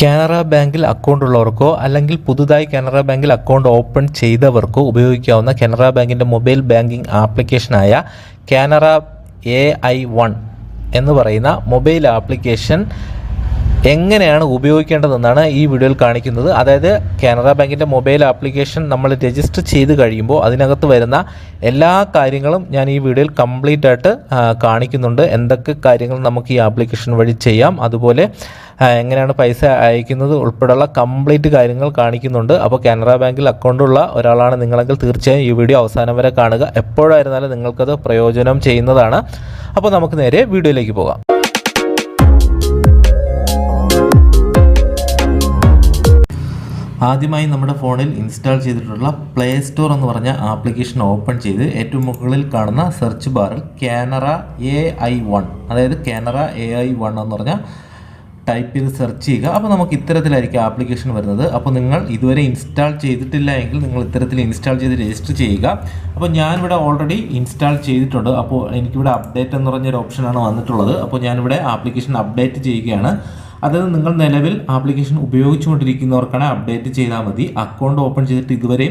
കാനറ ബാങ്കിൽ അക്കൗണ്ട് ഉള്ളവർക്കോ അല്ലെങ്കിൽ പുതുതായി കാനറ ബാങ്കിൽ അക്കൗണ്ട് ഓപ്പൺ ചെയ്തവർക്കോ ഉപയോഗിക്കാവുന്ന കാനറ ബാങ്കിന്റെ മൊബൈൽ ബാങ്കിംഗ് ആപ്ലിക്കേഷനായ കാനറ എ ഐ വൺ എന്ന് പറയുന്ന മൊബൈൽ ആപ്ലിക്കേഷൻ എങ്ങനെയാണ് ഉപയോഗിക്കേണ്ടതെന്നാണ് ഈ വീഡിയോയിൽ കാണിക്കുന്നത്. അതായത് കാനറ ബാങ്കിന്റെ മൊബൈൽ ആപ്ലിക്കേഷൻ നമ്മൾ രജിസ്റ്റർ ചെയ്ത് കഴിയുമ്പോൾ അതിനകത്ത് വരുന്ന എല്ലാ കാര്യങ്ങളും ഞാൻ ഈ വീഡിയോയിൽ കംപ്ലീറ്റ് ആയിട്ട് കാണിക്കുന്നുണ്ട്. എന്തൊക്കെ കാര്യങ്ങൾ നമുക്ക് ഈ ആപ്ലിക്കേഷൻ വഴി ചെയ്യാം. അതുപോലെ എങ്ങനെയാണ് പൈസ അയക്കുന്നത് ഉൾപ്പെടെയുള്ള കംപ്ലീറ്റ് കാര്യങ്ങൾ കാണിക്കുന്നുണ്ട്. അപ്പോൾ കാനറ ബാങ്കിൽ അക്കൗണ്ടുള്ള ഒരാളാണ് നിങ്ങളെങ്കിൽ തീർച്ചയായും ഈ വീഡിയോ അവസാനം വരെ കാണുക. എപ്പോഴായിരുന്നാലും നിങ്ങൾക്കത് പ്രയോജനം ചെയ്യുന്നതാണ്. അപ്പോൾ നമുക്ക് നേരെ വീഡിയോയിലേക്ക് പോകാം. ആദ്യമായി നമ്മുടെ ഫോണിൽ ഇൻസ്റ്റാൾ ചെയ്തിട്ടുള്ള പ്ലേ സ്റ്റോർ എന്ന് പറഞ്ഞ ആപ്ലിക്കേഷൻ ഓപ്പൺ ചെയ്ത് ഏറ്റവും മുകളിൽ കാണുന്ന സെർച്ച് ബാറിൽ കാനറ എ ഐ വൺ അതായത് കാനറ എ ഐ വൺ എന്ന് പറഞ്ഞ ടൈപ്പ് ചെയ്ത് സെർച്ച് ചെയ്യുക. അപ്പോൾ നമുക്ക് ഇത്തരത്തിലായിരിക്കും ആപ്ലിക്കേഷൻ വരുന്നത്. അപ്പോൾ നിങ്ങൾ ഇതുവരെ ഇൻസ്റ്റാൾ ചെയ്തിട്ടില്ല എങ്കിൽ നിങ്ങൾ ഇത്തരത്തിൽ ഇൻസ്റ്റാൾ ചെയ്ത് രജിസ്റ്റർ ചെയ്യുക. അപ്പോൾ ഞാനിവിടെ ഓൾറെഡി ഇൻസ്റ്റാൾ ചെയ്തിട്ടുണ്ട്. അപ്പോൾ എനിക്കിവിടെ അപ്ഡേറ്റ് എന്ന് പറഞ്ഞൊരു ഓപ്ഷനാണ് വന്നിട്ടുള്ളത്. അപ്പോൾ ഞാനിവിടെ ആപ്ലിക്കേഷൻ അപ്ഡേറ്റ് ചെയ്യുകയാണ്. അതായത് നിങ്ങൾ നിലവിൽ ആപ്ലിക്കേഷൻ ഉപയോഗിച്ചുകൊണ്ടിരിക്കുന്നവർക്കാണ് അപ്ഡേറ്റ് ചെയ്താൽ മതി. അക്കൗണ്ട് ഓപ്പൺ ചെയ്തിട്ട് ഇതുവരെ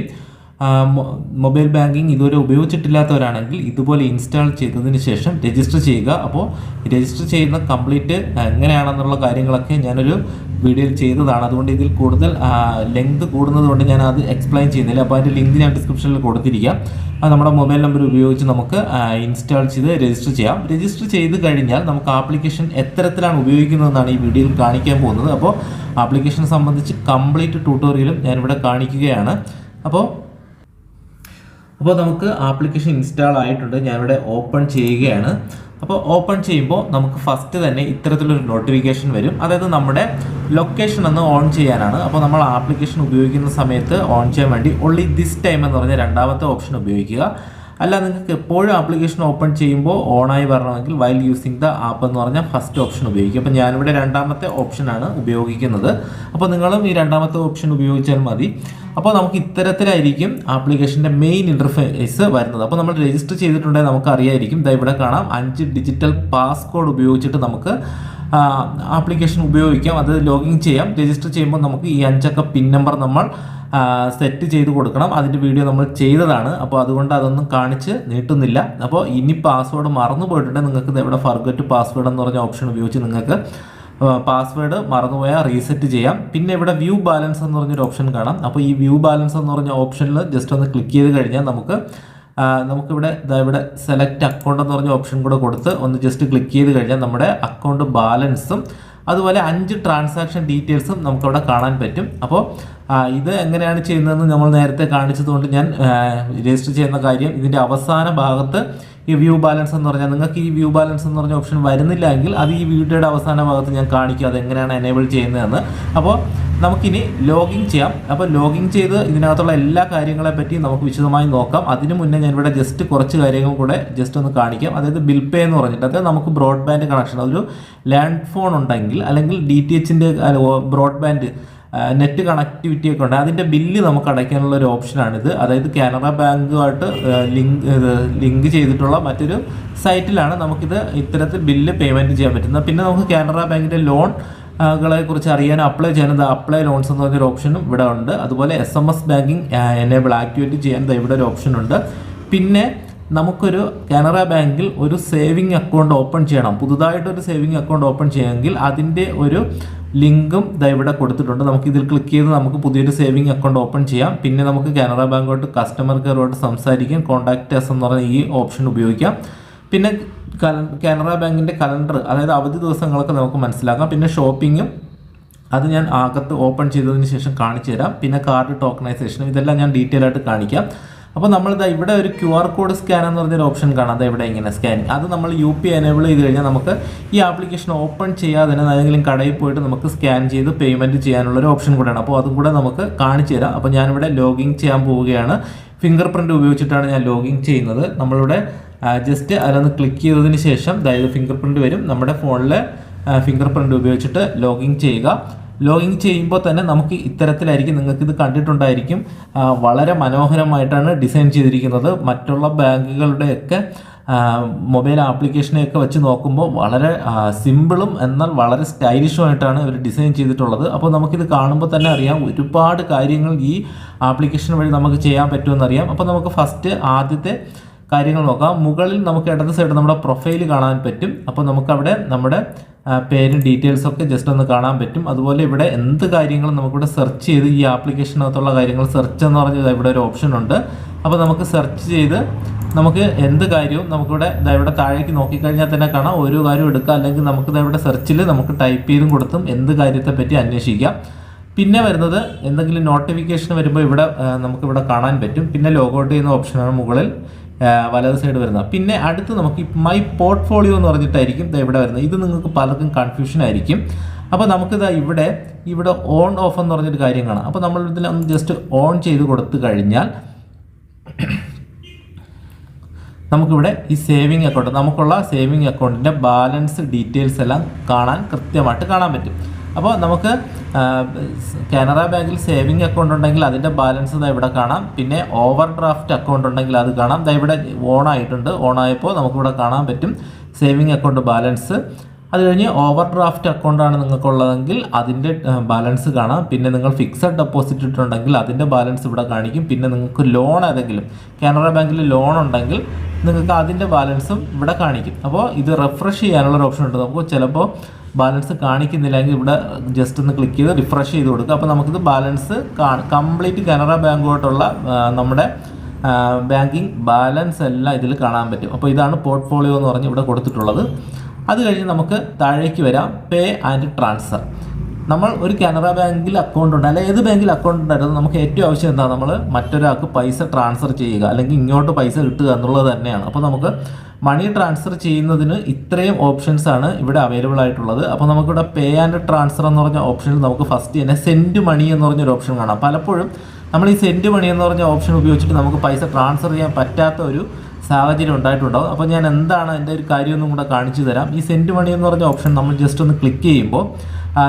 മൊബൈൽ ബാങ്കിങ് ഇതുവരെ ഉപയോഗിച്ചിട്ടില്ലാത്തവരാണെങ്കിൽ ഇതുപോലെ ഇൻസ്റ്റാൾ ചെയ്തതിന് ശേഷം രജിസ്റ്റർ ചെയ്യുക. അപ്പോൾ രജിസ്റ്റർ ചെയ്യുന്ന കംപ്ലീറ്റ് എങ്ങനെയാണെന്നുള്ള കാര്യങ്ങളൊക്കെ ഞാനൊരു വീഡിയോയിൽ ചെയ്തതാണ്. അതുകൊണ്ട് ഇതിൽ കൂടുതൽ ലെങ്ത് കൂടുന്നത് കൊണ്ട് ഞാൻ അത് എക്സ്പ്ലെയിൻ ചെയ്യുന്നില്ല. അപ്പോൾ അതിന്റെ ലിങ്ക് ഞാൻ ഡിസ്ക്രിപ്ഷനിൽ കൊടുത്തിരിക്കാം. അത് നമ്മുടെ മൊബൈൽ നമ്പർ ഉപയോഗിച്ച് നമുക്ക് ഇൻസ്റ്റാൾ ചെയ്ത് രജിസ്റ്റർ ചെയ്യാം. രജിസ്റ്റർ ചെയ്ത് കഴിഞ്ഞാൽ നമുക്ക് ആപ്ലിക്കേഷൻ എത്തരത്തിലാണ് ഉപയോഗിക്കുന്നതെന്നാണ് ഈ വീഡിയോയിൽ കാണിക്കാൻ പോകുന്നത്. അപ്പോൾ ആപ്ലിക്കേഷനെ സംബന്ധിച്ച് കംപ്ലീറ്റ് ട്യൂട്ടോറിയലും ഞാനിവിടെ കാണിക്കുകയാണ്. അപ്പോൾ അപ്പോൾ നമുക്ക് ആപ്ലിക്കേഷൻ ഇൻസ്റ്റാൾ ആയിട്ടുണ്ട്. ഞാനിവിടെ ഓപ്പൺ ചെയ്യുകയാണ്. അപ്പോൾ ഓപ്പൺ ചെയ്യുമ്പോൾ നമുക്ക് ഫസ്റ്റ് തന്നെ ഇത്തരത്തിലൊരു നോട്ടിഫിക്കേഷൻ വരും. അതായത് നമ്മുടെ ലൊക്കേഷൻ ഒന്ന് ഓൺ ചെയ്യാനാണ്. അപ്പോൾ നമ്മൾ ആപ്ലിക്കേഷൻ ഉപയോഗിക്കുന്ന സമയത്ത് ഓൺ ചെയ്യാൻ വേണ്ടി ഓൺലി ദിസ് ടൈം എന്ന് പറഞ്ഞ രണ്ടാമത്തെ ഓപ്ഷൻ ഉപയോഗിക്കുക. അല്ല നിങ്ങൾക്ക് എപ്പോഴും ആപ്ലിക്കേഷൻ ഓപ്പൺ ചെയ്യുമ്പോൾ ഓണായി വരണമെങ്കിൽ വൈൽ യൂസിങ് ദ ആപ്പ് എന്ന് പറഞ്ഞാൽ ഫസ്റ്റ് ഓപ്ഷൻ ഉപയോഗിക്കും അപ്പോൾ ഞാനിവിടെ രണ്ടാമത്തെ ഓപ്ഷനാണ് ഉപയോഗിക്കുന്നത്. അപ്പോൾ നിങ്ങളും ഈ രണ്ടാമത്തെ ഓപ്ഷൻ ഉപയോഗിച്ചാൽ മതി. അപ്പോൾ നമുക്ക് ഇത്തരത്തിലായിരിക്കും ആപ്ലിക്കേഷന്റെ മെയിൻ ഇന്റർഫേസ് വരുന്നത്. അപ്പോൾ നമ്മൾ രജിസ്റ്റർ ചെയ്തിട്ടുണ്ടെങ്കിൽ നമുക്ക് അറിയായിരിക്കും. ഇതാ ഇവിടെ കാണാം. അഞ്ച് ഡിജിറ്റൽ പാസ്കോഡ് ഉപയോഗിച്ചിട്ട് നമുക്ക് ആപ്ലിക്കേഷൻ ഉപയോഗിക്കാം. അത് ലോഗിൻ ചെയ്യാം. രജിസ്റ്റർ ചെയ്യുമ്പോൾ നമുക്ക് ഈ അഞ്ചക്ക പിൻ നമ്പർ നമ്മൾ സെറ്റ് ചെയ്ത് കൊടുക്കണം. അതിന്റെ വീഡിയോ നമ്മൾ ചെയ്തതാണ്. അപ്പോൾ അതുകൊണ്ട് അതൊന്നും കാണിച്ച് നീട്ടുന്നില്ല. അപ്പോൾ ഇനി പാസ്വേഡ് മറന്നു പോയിട്ടുണ്ടെങ്കിൽ നിങ്ങൾക്ക് ഇവിടെ ഫർഗറ്റ് പാസ്വേഡ് എന്ന് പറഞ്ഞ ഓപ്ഷൻ ഉപയോഗിച്ച് നിങ്ങൾക്ക് പാസ്വേഡ് മറന്നുപോയാൽ റീസെറ്റ് ചെയ്യാം. പിന്നെ ഇവിടെ വ്യൂ ബാലൻസ് എന്ന് പറഞ്ഞൊരു ഓപ്ഷൻ കാണാം. അപ്പോൾ ഈ വ്യൂ ബാലൻസ് എന്ന് പറഞ്ഞ ഓപ്ഷനിൽ ജസ്റ്റ് ഒന്ന് ക്ലിക്ക് ചെയ്ത് കഴിഞ്ഞാൽ നമുക്ക് നമുക്കിവിടെ ഇതാ ഇവിടെ സെലക്ട് അക്കൗണ്ട് എന്ന് പറഞ്ഞ ഓപ്ഷൻ കൂടെ കൊടുത്ത് ഒന്ന് ജസ്റ്റ് ക്ലിക്ക് ചെയ്ത് കഴിഞ്ഞാൽ നമ്മുടെ അക്കൗണ്ട് ബാലൻസും അതുപോലെ അഞ്ച് ട്രാൻസാക്ഷൻ ഡീറ്റെയിൽസും നമുക്കവിടെ കാണാൻ പറ്റും. അപ്പോൾ ഇത് എങ്ങനെയാണ് ചെയ്യുന്നതെന്ന് നമ്മൾ നേരത്തെ കാണിച്ചതുകൊണ്ട് ഞാൻ രജിസ്റ്റർ ചെയ്യുന്ന കാര്യം ഇതിന്റെ അവസാന ഭാഗത്ത് ഈ വ്യൂ ബാലൻസ് എന്ന് പറഞ്ഞാൽ നിങ്ങൾക്ക് ഈ വ്യൂ ബാലൻസ് എന്ന് പറഞ്ഞ ഓപ്ഷൻ വരുന്നില്ല എങ്കിൽ അത് ഈ വീഡിയോയുടെ അവസാന ഭാഗത്ത് ഞാൻ കാണിക്കും അത് എങ്ങനെയാണ് എനേബിൾ ചെയ്യുന്നതെന്ന്. അപ്പോൾ നമുക്കിനി ലോഗിൻ ചെയ്യാം. അപ്പോൾ ലോഗിൻ ചെയ്ത് ഇതിനകത്തുള്ള എല്ലാ കാര്യങ്ങളെ പറ്റി നമുക്ക് വിശദമായി നോക്കാം. അതിന് മുന്നേ ഞാൻ ഇവിടെ ജസ്റ്റ് കുറച്ച് കാര്യങ്ങൾ കൂടെ ജസ്റ്റ് ഒന്ന് കാണിക്കാം. അതായത് ബിൽ പേ എന്ന് പറഞ്ഞിട്ട്. അതായത് നമുക്ക് ബ്രോഡ്ബാൻഡ് കണക്ഷൻ അതൊരു ലാൻഡ് ഫോൺ ഉണ്ടെങ്കിൽ അല്ലെങ്കിൽ ഡി ടി എച്ചിന്റെ ബ്രോഡ്ബാൻഡ് നെറ്റ് കണക്ടിവിറ്റി ഒക്കെ ഉണ്ട്. അതിന്റെ ബില്ല് നമുക്ക് അടയ്ക്കാനുള്ള ഒരു ഓപ്ഷനാണിത് അതായത് കാനറ ബാങ്കുമായിട്ട് ലിങ്ക് ലിങ്ക് ചെയ്തിട്ടുള്ള മറ്റൊരു സൈറ്റിലാണ് നമുക്കിത് ഇത്തരത്തിൽ ബില്ല് പേയ്മെന്റ് ചെയ്യാൻ പറ്റുന്നത്. പിന്നെ നമുക്ക് കാനറ ബാങ്കിന്റെ ലോൺ കുറിച്ച് അറിയാൻ അപ്ലൈ ചെയ്യാൻ അപ്ലൈ ലോൺസ് എന്ന് പറഞ്ഞൊരു ഓപ്ഷനും ഇവിടെ ഉണ്ട്. അതുപോലെ S M S banking enable activate ചെയ്യാൻ ഇവിടെ ഒരു ഓപ്ഷൻ ഉണ്ട്. പിന്നെ നമുക്കൊരു കാനറ ബാങ്കിൽ ഒരു സേവിങ് അക്കൗണ്ട് ഓപ്പൺ ചെയ്യണം. പുതുതായിട്ടൊരു സേവിങ് അക്കൗണ്ട് ഓപ്പൺ ചെയ്യണമെങ്കിൽ അതിന്റെ ഒരു ലിങ്കും ദാ ഇവിടെ കൊടുത്തിട്ടുണ്ട്. നമുക്ക് ഇതിൽ ക്ലിക്ക് ചെയ്ത് നമുക്ക് പുതിയൊരു സേവിങ് അക്കൗണ്ട് ഓപ്പൺ ചെയ്യാം. പിന്നെ നമുക്ക് കാനറ ബാങ്കോട്ട് കസ്റ്റമർ കെയറോട്ട് സംസാരിക്കാം. കോൺടാക്ട് എസ് എന്ന് പറഞ്ഞ ഈ ഓപ്ഷൻ ഉപയോഗിക്കാം. പിന്നെ കാനറ ബാങ്കിന്റെ കലണ്ടർ അതായത് അവധി ദിവസങ്ങളൊക്കെ നമുക്ക് മനസ്സിലാക്കാം. പിന്നെ ഷോപ്പിങ്ങും അത് ഞാൻ അകത്ത് ഓപ്പൺ ചെയ്തതിന് ശേഷം കാണിച്ചു തരാം പിന്നെ കാർഡ് ടോക്കണൈസേഷനും ഇതെല്ലാം ഞാൻ ഡീറ്റെയിൽ ആയിട്ട് കാണിക്കാം. അപ്പോൾ നമ്മളിതാ ഇവിടെ ഒരു ക്യു ആർ കോഡ് സ്കാൻ എന്ന് പറഞ്ഞൊരു ഓപ്ഷൻ കാണാം. അതാ ഇവിടെ ഇങ്ങനെ സ്കാനിങ് അത് നമ്മൾ യു പി എനേബിൾ ചെയ്ത് കഴിഞ്ഞാൽ നമുക്ക് ഈ ആപ്ലിക്കേഷൻ ഓപ്പൺ ചെയ്യാതെ തന്നെ ഏതെങ്കിലും കടയിൽ പോയിട്ട് നമുക്ക് സ്കാൻ ചെയ്ത് പേയ്മെന്റ് ചെയ്യാനുള്ളൊരു ഓപ്ഷൻ കൂടെയാണ്. അപ്പോൾ അതും കൂടെ നമുക്ക് കാണിച്ചു തരാം. അപ്പോൾ ഞാനിവിടെ ലോഗിൻ ചെയ്യാൻ പോവുകയാണ്. ഫിംഗർ പ്രിന്റ് ഉപയോഗിച്ചിട്ടാണ് ഞാൻ ലോഗിൻ ചെയ്യുന്നത്. നമ്മളിവിടെ ജസ്റ്റ് അതിലൊന്ന് ക്ലിക്ക് ചെയ്തതിന് ശേഷം അതായത് ഫിംഗർ പ്രിന്റ് വരും. നമ്മുടെ ഫോണിൽ ഫിംഗർ പ്രിന്റ് ഉപയോഗിച്ചിട്ട് ലോഗിൻ ചെയ്യുക. ലോഗിൻ ചെയ്യുമ്പോൾ തന്നെ നമുക്ക് ഇത്തരത്തിലായിരിക്കും നിങ്ങൾക്ക് ഇത് കണ്ടിട്ടുണ്ടായിരിക്കും. വളരെ മനോഹരമായിട്ടാണ് ഡിസൈൻ ചെയ്തിരിക്കുന്നത്. മറ്റുള്ള ബാങ്കുകളുടെയൊക്കെ മൊബൈൽ ആപ്ലിക്കേഷനെയൊക്കെ വെച്ച് നോക്കുമ്പോൾ വളരെ സിമ്പിളും എന്നാൽ വളരെ സ്റ്റൈലിഷുമായിട്ടാണ് ഇവർ ഡിസൈൻ ചെയ്തിട്ടുള്ളത്. അപ്പോൾ നമുക്കിത് കാണുമ്പോൾ തന്നെ അറിയാം ഒരുപാട് കാര്യങ്ങൾ ഈ ആപ്ലിക്കേഷൻ വഴി നമുക്ക് ചെയ്യാൻ പറ്റുമെന്നറിയാം അപ്പോൾ നമുക്ക് ഫസ്റ്റ് ആദ്യത്തെ കാര്യങ്ങൾ നോക്കാം. മുകളിൽ നമുക്ക് ഇടത് സൈഡ് നമ്മുടെ പ്രൊഫൈൽ കാണാൻ പറ്റും. അപ്പോൾ നമുക്കവിടെ നമ്മുടെ പേര് ഡീറ്റെയിൽസ് ഒക്കെ ജസ്റ്റ് ഒന്ന് കാണാൻ പറ്റും. അതുപോലെ ഇവിടെ എന്ത് കാര്യങ്ങളും നമുക്കിവിടെ സെർച്ച് ചെയ്ത് ഈ ആപ്ലിക്കേഷനകത്തുള്ള കാര്യങ്ങൾ സെർച്ച് എന്ന് പറഞ്ഞത് ഇവിടെ ഒരു ഓപ്ഷൻ ഉണ്ട്. അപ്പോൾ നമുക്ക് സെർച്ച് ചെയ്ത് നമുക്ക് എന്ത് കാര്യവും നമുക്കിവിടെ ഇവിടെ താഴേക്ക് നോക്കിക്കഴിഞ്ഞാൽ തന്നെ കാണാം. ഓരോ കാര്യം എടുക്കാം. അല്ലെങ്കിൽ നമുക്ക് ഇവിടെ സെർച്ചിൽ നമുക്ക് ടൈപ്പ് ചെയ്തും കൊടുത്തും എന്ത് കാര്യത്തെപ്പറ്റി അന്വേഷിക്കാം. പിന്നെ വരുന്നത് എന്തെങ്കിലും നോട്ടിഫിക്കേഷൻ വരുമ്പോൾ ഇവിടെ നമുക്കിവിടെ കാണാൻ പറ്റും. പിന്നെ ലോഗൗട്ട് ചെയ്യുന്ന ഓപ്ഷനാണ് മുകളിൽ. വലത് സൈഡ് വരുന്നത് പിന്നെ അടുത്ത് നമുക്ക് മൈ പോർട്ട്ഫോളിയോ എന്ന് പറഞ്ഞിട്ടായിരിക്കും ഇവിടെ വരുന്നത്. ഇത് നിങ്ങൾക്ക് പലർക്കും കൺഫ്യൂഷൻ ആയിരിക്കും. അപ്പോൾ നമുക്കിത് ഇവിടെ ഇവിടെ ഓൺ ഓഫ് എന്ന് പറഞ്ഞൊരു കാര്യം കാണാം അപ്പോൾ നമ്മൾ ഇതിൽ ഒന്ന് ജസ്റ്റ് ഓൺ ചെയ്ത് കൊടുത്തു കഴിഞ്ഞാൽ നമുക്കിവിടെ ഈ സേവിങ് അക്കൗണ്ട് നമുക്കുള്ള സേവിങ് അക്കൗണ്ടിന്റെ ബാലൻസ് ഡീറ്റെയിൽസ് എല്ലാം കാണാൻ കൃത്യമായിട്ട് കാണാൻ പറ്റും. അപ്പോൾ നമുക്ക് കാനറ ബാങ്കിൽ സേവിങ് അക്കൗണ്ട് ഉണ്ടെങ്കിൽ അതിന്റെ ബാലൻസ് ഇവിടെ കാണാം. പിന്നെ ഓവർ ഡ്രാഫ്റ്റ് അക്കൗണ്ട് ഉണ്ടെങ്കിൽ അത് കാണാം. ഇവിടെ ഓൺ ആയിട്ടുണ്ട്. ഓൺ ആയപ്പോൾ നമുക്കിവിടെ കാണാൻ പറ്റും സേവിങ് അക്കൗണ്ട് ബാലൻസ്. അത് കഴിഞ്ഞ് ഓവർ ഡ്രാഫ്റ്റ് അക്കൗണ്ടാണ് നിങ്ങൾക്കുള്ളതെങ്കിൽ അതിന്റെ ബാലൻസ് കാണാം. പിന്നെ നിങ്ങൾ ഫിക്സഡ് ഡെപ്പോസിറ്റ് ഇട്ടിട്ടുണ്ടെങ്കിൽ അതിന്റെ ബാലൻസ് ഇവിടെ കാണിക്കും. പിന്നെ നിങ്ങൾക്ക് ലോൺ ഏതെങ്കിലും കാനറ ബാങ്കിൽ ലോൺ ഉണ്ടെങ്കിൽ നിങ്ങൾക്ക് അതിന്റെ ബാലൻസും ഇവിടെ കാണിക്കും. അപ്പോൾ ഇത് റിഫ്രഷ് ചെയ്യാനുള്ള ഒരു ഓപ്ഷൻ ഉണ്ട്. നമുക്ക് ചിലപ്പോൾ ബാലൻസ് കാണിക്കുന്നില്ലെങ്കിൽ ഇവിടെ ജസ്റ്റ് ഒന്ന് ക്ലിക്ക് ചെയ്ത് റിഫ്രഷ് ചെയ്ത് കൊടുക്കുക. അപ്പോൾ നമുക്കിത് ബാലൻസ് കംപ്ലീറ്റ് കനറ ബാങ്കുമായിട്ടുള്ള നമ്മുടെ ബാങ്കിങ് ബാലൻസ് എല്ലാം ഇതിൽ കാണാൻ പറ്റും. അപ്പോൾ ഇതാണ് പോർട്ട്ഫോളിയോ എന്ന് പറഞ്ഞ് ഇവിടെ കൊടുത്തിട്ടുള്ളത്. അത് കഴിഞ്ഞ് നമുക്ക് താഴേക്ക് വരാം. പേ ആൻഡ് ട്രാൻസ്ഫർ നമ്മൾ ഒരു കാനറ ബാങ്കിൽ അക്കൗണ്ട് ഉണ്ട്. അല്ലെങ്കിൽ ഏത് ബാങ്കിൽ അക്കൗണ്ട് ഉണ്ടായിരുന്നു? നമുക്ക് ഏറ്റവും ആവശ്യം എന്താ? നമ്മൾ മറ്റൊരാൾക്ക് പൈസ ട്രാൻസ്ഫർ ചെയ്യുക അല്ലെങ്കിൽ ഇങ്ങോട്ട് പൈസ കിട്ടുക എന്നുള്ളത് തന്നെയാണ്. അപ്പോൾ നമുക്ക് മണി ട്രാൻസ്ഫർ ചെയ്യുന്നതിന് ഇത്രയും ഓപ്ഷൻസ് ആണ് ഇവിടെ അവൈലബിൾ ആയിട്ടുള്ളത്. അപ്പോൾ നമുക്കിവിടെ പേ ആൻഡ് ട്രാൻസ്ഫർ എന്ന് പറഞ്ഞ ഓപ്ഷനിൽ നമുക്ക് ഫസ്റ്റ് തന്നെ സെൻഡ് മണി എന്ന് പറഞ്ഞൊരു ഓപ്ഷൻ കാണാം. പലപ്പോഴും നമ്മൾ ഈ സെൻഡ് മണി എന്ന് പറഞ്ഞ ഓപ്ഷൻ ഉപയോഗിച്ചിട്ട് നമുക്ക് പൈസ ട്രാൻസ്ഫർ ചെയ്യാൻ പറ്റാത്ത ഒരു സാഹചര്യം ഉണ്ടായിട്ടുണ്ടാവും. അപ്പോൾ ഞാൻ എന്താണ് എന്റെ ഒരു കാര്യമൊന്നും കൂടെ കാണിച്ചു തരാം. ഈ സെൻഡ് മണി എന്ന് പറഞ്ഞ ഓപ്ഷൻ നമ്മൾ ജസ്റ്റ് ഒന്ന് ക്ലിക്ക് ചെയ്യുമ്പോൾ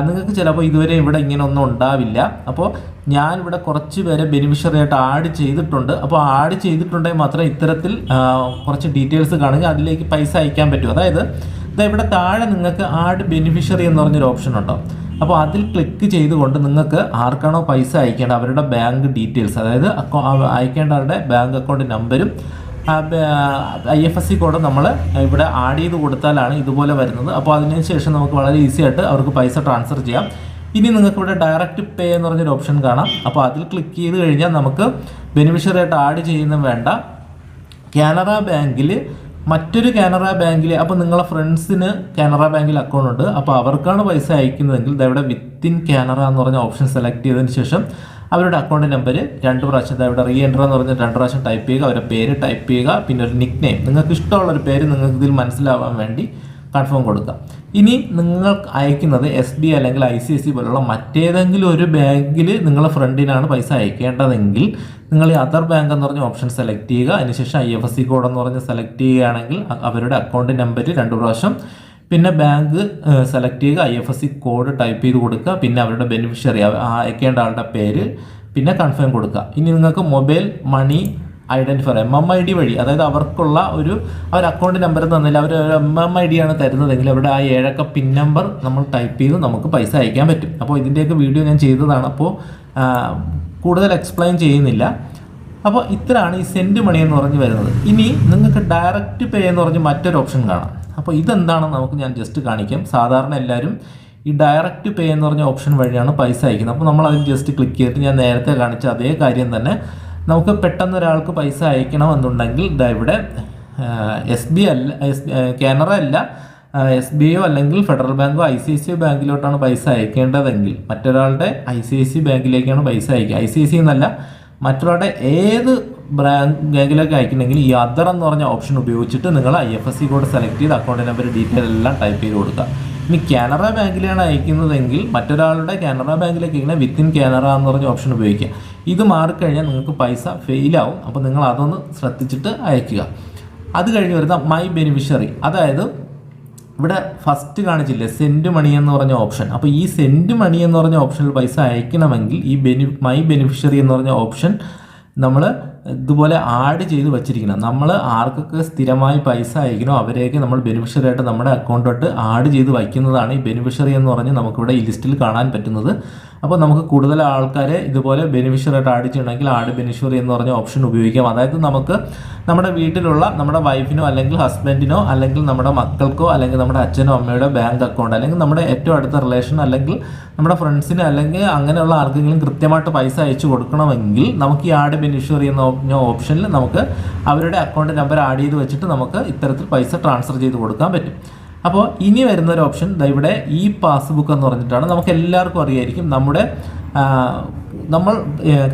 നിങ്ങൾക്ക് ചിലപ്പോൾ ഇതുവരെ ഇവിടെ ഇങ്ങനെ ഒന്നും ഉണ്ടാവില്ല. അപ്പോൾ ഞാൻ ഇവിടെ കുറച്ച് പേരെ ബെനിഫിഷ്യറി ആയിട്ട് ആഡ് ചെയ്തിട്ടുണ്ട്. അപ്പോൾ ആഡ് ചെയ്തിട്ടുണ്ടെങ്കിൽ മാത്രമേ ഇത്തരത്തിൽ കുറച്ച് ഡീറ്റെയിൽസ് കാണുക. അതിലേക്ക് പൈസ അയക്കാൻ പറ്റും. അതായത് ഇതാ ഇവിടെ താഴെ നിങ്ങൾക്ക് ആഡ് ബെനിഫിഷ്യറി എന്ന് പറഞ്ഞൊരു ഓപ്ഷൻ ഉണ്ടോ? അപ്പോൾ അതിൽ ക്ലിക്ക് ചെയ്തുകൊണ്ട് നിങ്ങൾക്ക് ആർക്കാണോ പൈസ അയക്കേണ്ടത് അവരുടെ ബാങ്ക് ഡീറ്റെയിൽസ് അതായത് അക്കൗ അയക്കേണ്ടവരുടെ ബാങ്ക് അക്കൗണ്ട് നമ്പരും I F S C code നമ്മൾ ഇവിടെ ആഡ് ചെയ്ത് കൊടുത്താലാണ് ഇതുപോലെ വരുന്നത്. അപ്പോൾ അതിന് ശേഷം നമുക്ക് വളരെ ഈസി ആയിട്ട് അവർക്ക് പൈസ ട്രാൻസ്ഫർ ചെയ്യാം. ഇനി നിങ്ങൾക്ക് ഇവിടെ ഡയറക്റ്റ് പേ എന്ന് പറഞ്ഞൊരു ഓപ്ഷൻ കാണാം. അപ്പോൾ അതിൽ ക്ലിക്ക് ചെയ്ത് കഴിഞ്ഞാൽ നമുക്ക് ബെനിഫിഷ്യറി ആയിട്ട് ആഡ് ചെയ്യുന്ന വേണ്ട. കാനറ ബാങ്കിൽ മറ്റൊരു കാനറ ബാങ്കിൽ അപ്പോൾ നിങ്ങളെ ഫ്രണ്ട്സിന് കാനറ ബാങ്കിൽ അക്കൗണ്ട് ഉണ്ട്. അപ്പോൾ അവർക്കാണ് പൈസ അയക്കുന്നതെങ്കിൽ ഇവിടെ വിത്തിൻ കാനറ എന്ന് പറഞ്ഞ ഓപ്ഷൻ സെലക്ട് ചെയ്തതിന് ശേഷം അവരുടെ അക്കൗണ്ട് നമ്പർ രണ്ട് പ്രാവശ്യം അവിടെ റീ എന്റർ എന്ന് പറഞ്ഞ് രണ്ട് പ്രാവശ്യം ടൈപ്പ് ചെയ്യുക അവരുടെ പേര് ടൈപ്പ് ചെയ്യുക പിന്നെ ഒരു നിക് നെയിം നിങ്ങൾക്ക് ഇഷ്ടമുള്ള ഒരു പേര് നിങ്ങൾക്ക് ഇതിൽ മനസ്സിലാവാൻ വേണ്ടി കൺഫേം കൊടുക്കുക ഇനി നിങ്ങൾ അയക്കുന്നത് എസ് ബി അല്ലെങ്കിൽ ഐ സി ഐ സി പോലുള്ള മറ്റേതെങ്കിലും ഒരു ബാങ്കിൽ നിങ്ങളെ ഫ്രണ്ടിനാണ് പൈസ അയക്കേണ്ടതെങ്കിൽ നിങ്ങൾ ഈ അതർ ബാങ്ക് എന്ന് പറഞ്ഞ ഓപ്ഷൻ സെലക്ട് ചെയ്യുക. അതിനുശേഷം I F S C code എന്ന് പറഞ്ഞ് സെലക്ട് ചെയ്യുകയാണെങ്കിൽ അവരുടെ അക്കൗണ്ട് നമ്പർ രണ്ട് പ്രാവശ്യം പിന്നെ ബാങ്ക് സെലക്ട് ചെയ്യുക I F S C code type ചെയ്ത് കൊടുക്കുക പിന്നെ അവരുടെ ബെനിഫിഷ്യറി അയക്കേണ്ട ആളുടെ പേര് പിന്നെ കൺഫേം കൊടുക്കുക. ഇനി നിങ്ങൾക്ക് mobile money identifier M M I D വഴി അതായത് അവർക്കുള്ള ഒരു അവർ അക്കൗണ്ട് നമ്പർ തന്നില്ല അവർ ഒരു എം എം ഐ ഡി ആണ് തരുന്നതെങ്കിൽ അവിടെ ആ ഏഴക്ക പിൻ നമ്പർ നമ്മൾ ടൈപ്പ് ചെയ്ത് നമുക്ക് പൈസ അയക്കാൻ പറ്റും. അപ്പോൾ ഇതിന്റെയൊക്കെ വീഡിയോ ഞാൻ ചെയ്തതാണ്. അപ്പോൾ കൂടുതൽ എക്സ്പ്ലെയിൻ ചെയ്യുന്നില്ല. അപ്പോൾ ഇത്രയാണ് ഈ സെന്റ് മണി എന്ന് പറഞ്ഞ് വരുന്നത്. ഇനി നിങ്ങൾക്ക് ഡയറക്റ്റ് പേ എന്ന് പറഞ്ഞ് മറ്റൊരു ഓപ്ഷൻ കാണാം. അപ്പോൾ ഇതെന്താണെന്ന് നമുക്ക് ഞാൻ ജസ്റ്റ് കാണിക്കാം. സാധാരണ എല്ലാവരും ഈ ഡയറക്റ്റ് പേ എന്ന് പറഞ്ഞ ഓപ്ഷൻ വഴിയാണ് പൈസ അയക്കുന്നത്. അപ്പോൾ നമ്മൾ അതിൽ ജസ്റ്റ് ക്ലിക്ക് ചെയ്തിട്ട് ഞാൻ നേരത്തെ കാണിച്ച അതേ കാര്യം തന്നെ നമുക്ക് പെട്ടെന്ന് ഒരാൾക്ക് പൈസ അയക്കണമെന്നുണ്ടെങ്കിൽ ഇതാ ഇവിടെ എസ് ബി അല്ല എസ് കാനറ അല്ല എസ് ബി ഐയോ അല്ലെങ്കിൽ ഫെഡറൽ ബാങ്കോ ഐ സി ഐ സി ബാങ്കിലോട്ടാണ് പൈസ അയക്കേണ്ടതെങ്കിൽ മറ്റൊരാളുടെ ഐ സി ഐ സി ബാങ്കിലേക്കാണ് പൈസ അയക്കുക. ഐ സി ഐ സി എന്നല്ല മറ്റൊരാളുടെ ഏത് ബ്രാങ്ക് ബാങ്കിലേക്ക് അയക്കണമെങ്കിൽ ഈ അതർ എന്ന് പറഞ്ഞ ഓപ്ഷൻ ഉപയോഗിച്ചിട്ട് നിങ്ങൾ I F S C code select ചെയ്ത് അക്കൗണ്ട് നമ്പർ ഡീറ്റെയിൽ എല്ലാം ടൈപ്പ് ചെയ്ത് കൊടുക്കുക. ഇനി കാനറ ബാങ്കിലാണ് അയക്കുന്നതെങ്കിൽ മറ്റൊരാളുടെ കാനറ ബാങ്കിലേക്ക് ഇങ്ങനെ വിത്തിൻ കാനറ എന്ന് പറഞ്ഞ ഓപ്ഷൻ ഉപയോഗിക്കുക. ഇത് മാറിക്കഴിഞ്ഞാൽ നിങ്ങൾക്ക് പൈസ ഫെയിലാവും അപ്പോൾ നിങ്ങൾ അതൊന്ന് ശ്രദ്ധിച്ചിട്ട് അയക്കുക. അത് കഴിഞ്ഞ് വരുന്ന മൈ ബെനിഫിഷ്യറി അതായത് ഇവിടെ ഫസ്റ്റ് കാണിച്ചില്ലേ സെന്റ് മണി എന്ന് പറഞ്ഞ ഓപ്ഷൻ അപ്പോൾ ഈ സെന്റ് മണി എന്ന് പറഞ്ഞ ഓപ്ഷനിൽ പൈസ അയക്കണമെങ്കിൽ ഈ ബെനി മൈ ബെനിഫിഷ്യറി എന്ന് പറഞ്ഞ ഓപ്ഷൻ നമ്മൾ ഇതുപോലെ ആഡ് ചെയ്ത് വെച്ചിരിക്കണം. നമ്മൾ ആർക്കൊക്കെ സ്ഥിരമായി പൈസ അയക്കണോ അവരെയൊക്കെ നമ്മൾ ബെനിഫിഷ്യറി ആയിട്ട് നമ്മുടെ അക്കൗണ്ടിലോട്ട് ആഡ് ചെയ്ത് വയ്ക്കുന്നതാണ് ഈ ബെനിഫിഷ്യറി എന്ന് പറഞ്ഞ് നമുക്കിവിടെ ഈ ലിസ്റ്റിൽ കാണാൻ പറ്റുന്നത്. അപ്പോൾ നമുക്ക് കൂടുതൽ ആൾക്കാരെ ഇതുപോലെ ബെനിഫിഷ്യറി ആയിട്ട് ആഡ് ചെയ്യണമെങ്കിൽ ആഡ് ബെനിഫിഷ്യറി എന്ന് പറഞ്ഞ ഓപ്ഷൻ ഉപയോഗിക്കാം. അതായത് നമുക്ക് നമ്മുടെ വീട്ടിലുള്ള നമ്മുടെ വൈഫിനോ അല്ലെങ്കിൽ ഹസ്ബൻഡിനോ അല്ലെങ്കിൽ നമ്മുടെ മക്കൾക്കോ അല്ലെങ്കിൽ നമ്മുടെ അച്ഛനോ അമ്മയുടെ ബാങ്ക് അക്കൗണ്ട് അല്ലെങ്കിൽ നമ്മുടെ ഏറ്റവും അടുത്ത റിലേഷൻ അല്ലെങ്കിൽ നമ്മുടെ ഫ്രണ്ട്സിന് അല്ലെങ്കിൽ അങ്ങനെയുള്ള ആർക്കെങ്കിലും കൃത്യമായിട്ട് പൈസ അയച്ചു കൊടുക്കണമെങ്കിൽ നമുക്ക് ഈ ആഡ് ബെനിഫിഷ്യറി എന്ന ഓപ്ഷനിൽ നമുക്ക് അവരുടെ അക്കൗണ്ട് നമ്പർ ആഡ് ചെയ്ത് വെച്ചിട്ട് നമുക്ക് ഇത്തരത്തിൽ പൈസ ട്രാൻസ്ഫർ ചെയ്ത് കൊടുക്കാൻ പറ്റും. അപ്പോൾ ഇനി വരുന്ന ഒരു ഓപ്ഷൻ ഇവിടെ ഇ പാസ്ബുക്ക് എന്ന് പറഞ്ഞിട്ടാണ്. നമുക്ക് എല്ലാവർക്കും അറിയായിരിക്കും നമ്മുടെ നമ്മൾ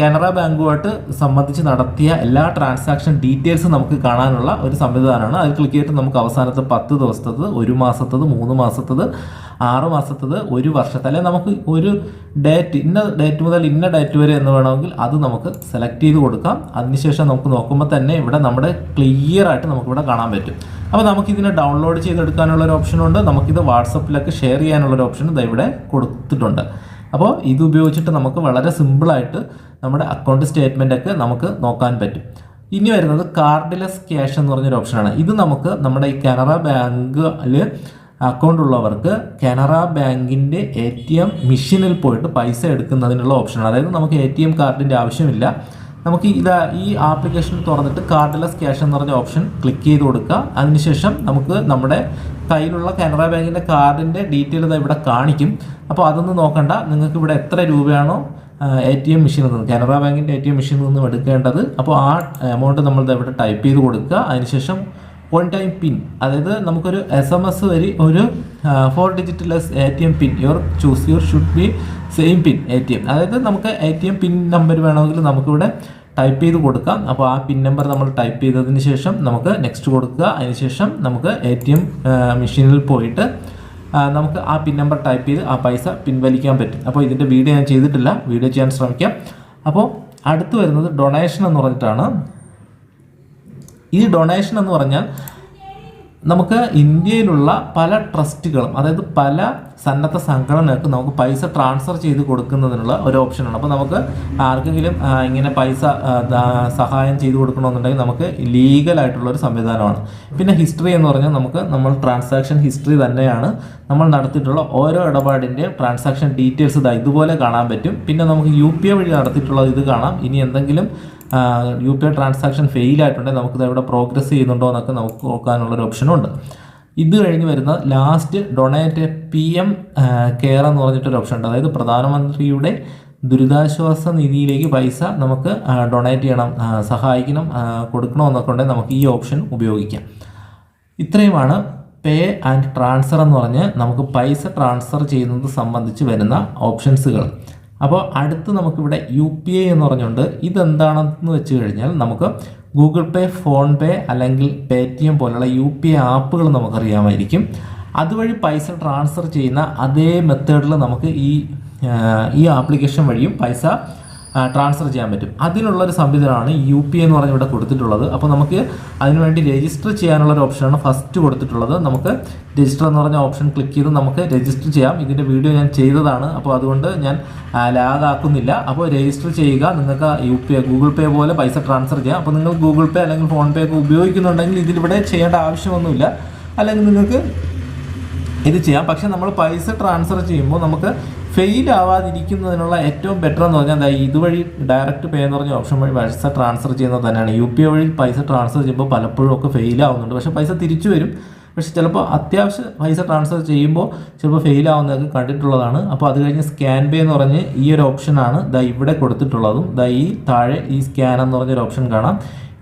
കാനറ ബാങ്കുമായിട്ട് സംബന്ധിച്ച് നടത്തിയ എല്ലാ ട്രാൻസാക്ഷൻ ഡീറ്റെയിൽസ് നമുക്ക് കാണാനുള്ള ഒരു സംവിധാനമാണ്. അത് ക്ലിക്ക് ചെയ്തിട്ട് നമുക്ക് അവസാനത്തെ പത്ത് ദിവസത്തത് ഒരു മാസത്തത് മൂന്ന് മാസത്തത് ആറ് മാസത്തത് ഒരു വർഷത്തെ അല്ലെങ്കിൽ നമുക്ക് ഒരു ഡേറ്റ് ഇന്ന ഡേറ്റ് മുതൽ ഇന്ന ഡേറ്റ് വരെ എന്ന് വേണമെങ്കിൽ അത് നമുക്ക് സെലക്ട് ചെയ്ത് കൊടുക്കാം. അതിനുശേഷം നമുക്ക് നോക്കുമ്പോൾ തന്നെ ഇവിടെ നമ്മുടെ ക്ലിയർ ആയിട്ട് നമുക്കിവിടെ കാണാൻ പറ്റും. അപ്പോൾ നമുക്കിതിനെ ഡൗൺലോഡ് ചെയ്തെടുക്കാനുള്ള ഒരു ഓപ്ഷനുണ്ട്. നമുക്കിത് വാട്സപ്പിലൊക്കെ ഷെയർ ചെയ്യാനുള്ള ഒരു ഓപ്ഷൻ ഇവിടെ കൊടുത്തിട്ടുണ്ട്. അപ്പോൾ ഇത് ഉപയോഗിച്ചിട്ട് നമുക്ക് വളരെ സിമ്പിളായിട്ട് നമ്മുടെ അക്കൗണ്ട് സ്റ്റേറ്റ്മെന്റ് ഒക്കെ നമുക്ക് നോക്കാൻ പറ്റും. ഇനി വരുന്നത് കാർഡ്ലെസ് ക്യാഷ് എന്ന് പറഞ്ഞൊരു ഓപ്ഷനാണ് ഇത് നമുക്ക് നമ്മുടെ ഈ കാനറ ബാങ്കിൽ അക്കൗണ്ട് ഉള്ളവർക്ക് കാനറ ബാങ്കിന്റെ എ ടി എം മെഷീനിൽ പോയിട്ട് പൈസ എടുക്കുന്നതിനുള്ള ഓപ്ഷനാണ് അതായത് നമുക്ക് എ ടി എം കാർഡിന്റെ ആവശ്യമില്ല. നമുക്ക് ഇതാ ഈ ആപ്ലിക്കേഷൻ തുറന്നിട്ട് കാർഡ്ലെസ് ക്യാഷ് എന്ന് പറഞ്ഞ ഓപ്ഷൻ ക്ലിക്ക് ചെയ്ത് കൊടുക്കുക. അതിനുശേഷം നമുക്ക് നമ്മുടെ കയ്യിലുള്ള കാനറ ബാങ്കിന്റെ കാർഡിന്റെ ഡീറ്റെയിൽ ഇതാ ഇവിടെ കാണിക്കും. അപ്പോൾ അതൊന്നും നോക്കണ്ട. നിങ്ങൾക്ക് ഇവിടെ എത്ര രൂപയാണോ എ ടി എം മെഷീനിൽ നിന്ന് കാനറ ബാങ്കിന്റെ എ ടി എം മെഷീനിൽ നിന്നും എടുക്കേണ്ടത്. അപ്പോൾ ആ എമൗണ്ട് നമ്മൾ ഇവിടെ ടൈപ്പ് ചെയ്ത് കൊടുക്കുക. അതിനുശേഷം വൺ ടൈം പിൻ അതായത് നമുക്കൊരു എസ് എം എസ് വഴി ഒരു four digit less A T M pin your choose your should be same pin A T M അതായത് നമുക്ക് A T M pin number വേണമെങ്കിൽ നമുക്കിവിടെ ടൈപ്പ് ചെയ്ത് കൊടുക്കാം. അപ്പോൾ ആ പിൻ നമ്പർ നമ്മൾ ടൈപ്പ് ചെയ്തതിന് ശേഷം നമുക്ക് നെക്സ്റ്റ് കൊടുക്കുക. അതിനുശേഷം നമുക്ക് എ ടി എം മെഷീനിൽ പോയിട്ട് നമുക്ക് ആ പിൻ നമ്പർ ടൈപ്പ് ചെയ്ത് ആ പൈസ പിൻവലിക്കാൻ പറ്റും. അപ്പോൾ ഇതിന്റെ വീഡിയോ ഞാൻ ചെയ്തിട്ടില്ല. വീഡിയോ ചെയ്യാൻ ശ്രമിക്കാം. അപ്പോൾ അടുത്ത് വരുന്നത് ഡൊണേഷൻ എന്ന് പറഞ്ഞിട്ടാണ്. ഈ ഡൊണേഷൻ എന്ന് പറഞ്ഞാൽ നമുക്ക് ഇന്ത്യയിലുള്ള പല ട്രസ്റ്റുകളും അതായത് പല സന്നദ്ധ സംഘടനകൾക്ക് നമുക്ക് പൈസ ട്രാൻസ്ഫർ ചെയ്ത് കൊടുക്കുന്നതിനുള്ള ഒരു ഓപ്ഷനാണ്. അപ്പോൾ നമുക്ക് ആർക്കെങ്കിലും ഇങ്ങനെ പൈസ സഹായം ചെയ്ത് കൊടുക്കണമെന്നുണ്ടെങ്കിൽ നമുക്ക് ലീഗലായിട്ടുള്ള ഒരു സംവിധാനമാണ്. പിന്നെ ഹിസ്റ്ററി എന്ന് പറഞ്ഞാൽ നമുക്ക് നമ്മൾ ട്രാൻസാക്ഷൻ ഹിസ്റ്ററി തന്നെയാണ് നമ്മൾ നടത്തിയിട്ടുള്ള ഓരോ ഇടപാടിന്റെയും ട്രാൻസാക്ഷൻ ഡീറ്റെയിൽസ് ഇതാ ഇതുപോലെ കാണാൻ പറ്റും. പിന്നെ നമുക്ക് യു പി ഐ വഴി നടത്തിയിട്ടുള്ള ഇത് കാണാം. ഇനി എന്തെങ്കിലും U P I transaction fail ആയിട്ടുണ്ടെങ്കിൽ നമുക്ക് ഇവിടെ പ്രോഗ്രസ് ചെയ്യുന്നുണ്ടോ എന്നൊക്കെ നമുക്ക് നോക്കാനുള്ളൊരു ഓപ്ഷനുണ്ട്. ഇത് കഴിഞ്ഞ് വരുന്ന last donate P M care എന്ന് പറഞ്ഞിട്ടൊരു ഓപ്ഷൻ ഉണ്ട്. അതായത് പ്രധാനമന്ത്രിയുടെ ദുരിതാശ്വാസ നിധിയിലേക്ക് പൈസ നമുക്ക് ഡൊണേറ്റ് ചെയ്യണം സഹായിക്കണം കൊടുക്കണം കൊടുക്കണമെന്നൊക്കെ ഉണ്ടെങ്കിൽ നമുക്ക് ഈ ഓപ്ഷൻ ഉപയോഗിക്കാം. ഇത്രയുമാണ് പേ ആൻഡ് ട്രാൻസ്ഫർ എന്ന് പറഞ്ഞ് നമുക്ക് പൈസ ട്രാൻസ്ഫർ ചെയ്യുന്നത് സംബന്ധിച്ച് വരുന്ന ഓപ്ഷൻസുകൾ. അപ്പോൾ അടുത്ത് നമുക്കിവിടെ യു പി ഐ എന്ന് പറഞ്ഞുകൊണ്ട് ഇതെന്താണെന്ന് വെച്ച് കഴിഞ്ഞാൽ നമുക്ക് ഗൂഗിൾ പേ ഫോൺ പേ അല്ലെങ്കിൽ പേ ടി എം പോലുള്ള യു പി ഐ ആപ്പുകൾ നമുക്കറിയാമായിരിക്കും. അതുവഴി പൈസ ട്രാൻസ്ഫർ ചെയ്യുന്ന അതേ മെത്തേഡിൽ നമുക്ക് ഈ ഈ ആപ്ലിക്കേഷൻ വഴിയും പൈസ ട്രാൻസ്ഫർ ചെയ്യാൻ പറ്റും. അതിനുള്ളൊരു സംവിധാനമാണ് യു പി എന്ന് പറഞ്ഞ് ഇവിടെ കൊടുത്തിട്ടുള്ളത്. അപ്പോൾ നമുക്ക് അതിനുവേണ്ടി രജിസ്റ്റർ ചെയ്യാനുള്ള ഒരു ഓപ്ഷനാണ് ഫസ്റ്റ് കൊടുത്തിട്ടുള്ളത്. നമുക്ക് രജിസ്റ്റർ എന്ന് പറഞ്ഞ ഓപ്ഷൻ ക്ലിക്ക് ചെയ്ത് നമുക്ക് രജിസ്റ്റർ ചെയ്യാം. ഇതിന്റെ വീഡിയോ ഞാൻ ചെയ്തതാണ്. അപ്പോൾ അതുകൊണ്ട് ഞാൻ ലാഗ് ആക്കുന്നില്ല. അപ്പോൾ രജിസ്റ്റർ ചെയ്യുക. നിങ്ങൾക്ക് U P I Google Pay പോലെ പൈസ ട്രാൻസ്ഫർ ചെയ്യാം. അപ്പോൾ നിങ്ങൾ ഗൂഗിൾ പേ അല്ലെങ്കിൽ ഫോൺ പേ ഒക്കെ ഉപയോഗിക്കുന്നുണ്ടെങ്കിൽ ഇതിലിവിടെ ചെയ്യേണ്ട ആവശ്യമൊന്നുമില്ല. അല്ലെങ്കിൽ നിങ്ങൾക്ക് ഇത് ചെയ്യാം. പക്ഷേ നമ്മൾ പൈസ ട്രാൻസ്ഫർ ചെയ്യുമ്പോൾ നമുക്ക് ഫെയിൽ ആവാതിരിക്കുന്നതിനുള്ള ഏറ്റവും ബെറ്റർ എന്ന് പറഞ്ഞാൽ എന്താ ഇതുവഴി ഡയറക്റ്റ് പേ എന്ന് പറഞ്ഞ ഓപ്ഷൻ വഴി പൈസ ട്രാൻസ്ഫർ ചെയ്യുന്നത് തന്നെയാണ്. യു പി ഐ വഴി പൈസ ട്രാൻസ്ഫർ ചെയ്യുമ്പോൾ പലപ്പോഴും ഒക്കെ ഫെയിൽ ആവുന്നുണ്ട്. പക്ഷേ പൈസ തിരിച്ചു വരും. പക്ഷെ ചിലപ്പോൾ അത്യാവശ്യം പൈസ ട്രാൻസ്ഫർ ചെയ്യുമ്പോൾ ചിലപ്പോൾ ഫെയിൽ ആവുന്നതൊക്കെ കണ്ടിട്ടുള്ളതാണ്. അപ്പോൾ അത് കഴിഞ്ഞ് സ്കാൻ പേ എന്ന് പറഞ്ഞ് ഈ ഒരു ഓപ്ഷനാണ് ദാ ഇവിടെ കൊടുത്തിട്ടുള്ളതും. ദാ ഈ താഴെ ഈ സ്കാൻ എന്ന് പറഞ്ഞൊരു ഓപ്ഷൻ കാണാം.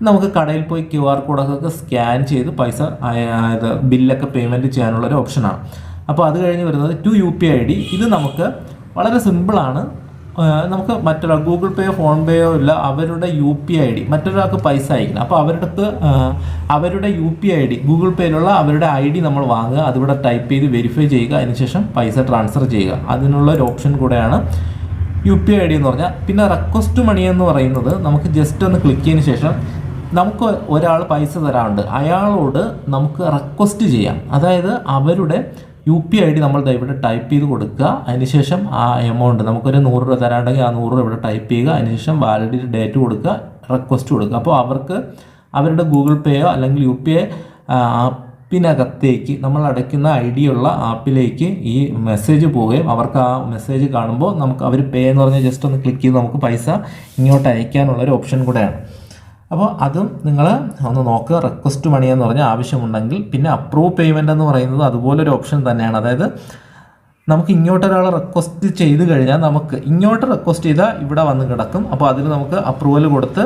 നമുക്ക് കടയിൽ പോയി ക്യു ആർ കോഡൊക്കെ സ്കാൻ ചെയ്ത് പൈസ ബില്ലൊക്കെ പേയ്മെന്റ് ചെയ്യാനുള്ളൊരു ഓപ്ഷനാണ് അപ്പോൾ അത് കഴിഞ്ഞ് വരുന്നത് to U P I D ഇത് നമുക്ക് വളരെ സിമ്പിളാണ് നമുക്ക് മറ്റൊരാൾ ഗൂഗിൾ പേയോ ഫോൺ പേയോ ഇല്ല അവരുടെ യു പി ഐ ഡി മറ്റൊരാൾക്ക് പൈസ അയക്കണം അപ്പോൾ അവരുടെ അവരുടെ U P I D Google പേയിലുള്ള അവരുടെ ഐ ഡി നമ്മൾ വാങ്ങുക. അതിവിടെ ടൈപ്പ് ചെയ്ത് വെരിഫൈ ചെയ്യുക. അതിനുശേഷം പൈസ ട്രാൻസ്ഫർ ചെയ്യുക. അതിനുള്ള ഒരു ഓപ്ഷൻ കൂടെയാണ് യു പി ഐ ഡി എന്ന് പറഞ്ഞാൽ. പിന്നെ റെക്വസ്റ്റ് മണി എന്ന് പറയുന്നത് നമുക്ക് ജസ്റ്റ് ഒന്ന് ക്ലിക്ക് ചെയ്തതിന് ശേഷം നമുക്ക് ഒരാൾ പൈസ തരാറുണ്ട്. അയാളോട് നമുക്ക് റിക്വസ്റ്റ് ചെയ്യാം. അതായത് അവരുടെ യു പി ഐ ഡി നമ്മൾ ഇവിടെ ടൈപ്പ് ചെയ്ത് കൊടുക്കുക. അതിനുശേഷം ആ എമൗണ്ട് നമുക്കൊരു നൂറ് രൂപ തരാണ്ടെങ്കിൽ ആ നൂറ് രൂപ ഇവിടെ ടൈപ്പ് ചെയ്യുക. അതിനുശേഷം വാലിഡിറ്റി ഡേറ്റ് കൊടുക്കുക. റിക്വസ്റ്റ് കൊടുക്കുക. അപ്പോൾ അവർക്ക് അവരുടെ ഗൂഗിൾ പേയോ അല്ലെങ്കിൽ യു പി ഐ ആപ്പിനകത്തേക്ക് നമ്മൾ അടയ്ക്കുന്ന ഐ ഡി ഉള്ള ആപ്പിലേക്ക് ഈ മെസ്സേജ് പോവുകയും അവർക്ക് ആ മെസ്സേജ് കാണുമ്പോൾ നമുക്ക് അവർ പേ എന്ന് പറഞ്ഞാൽ ജസ്റ്റ് ഒന്ന് ക്ലിക്ക് ചെയ്ത് നമുക്ക് പൈസ ഇങ്ങോട്ട് അയക്കാനുള്ളൊരു ഓപ്ഷൻ കൂടെയാണ്. അപ്പോൾ അതും നിങ്ങൾ ഒന്ന് നോക്കുക റിക്വസ്റ്റ് മണി എന്ന് പറഞ്ഞാൽ ആവശ്യമുണ്ടെങ്കിൽ പിന്നെ അപ്രൂവ് പേയ്മെന്റ് എന്ന് പറയുന്നത് അതുപോലെ ഒരു ഓപ്ഷൻ തന്നെയാണ്. അതായത് നമുക്ക് ഇങ്ങോട്ട് ഒരാളെ റിക്വസ്റ്റ് ചെയ്ത് കഴിഞ്ഞാൽ നമുക്ക് ഇങ്ങോട്ട് റിക്വസ്റ്റ് ചെയ്താൽ ഇവിടെ വന്ന് കിടക്കും. അപ്പോൾ അതിൽ നമുക്ക് അപ്രൂവൽ കൊടുത്ത്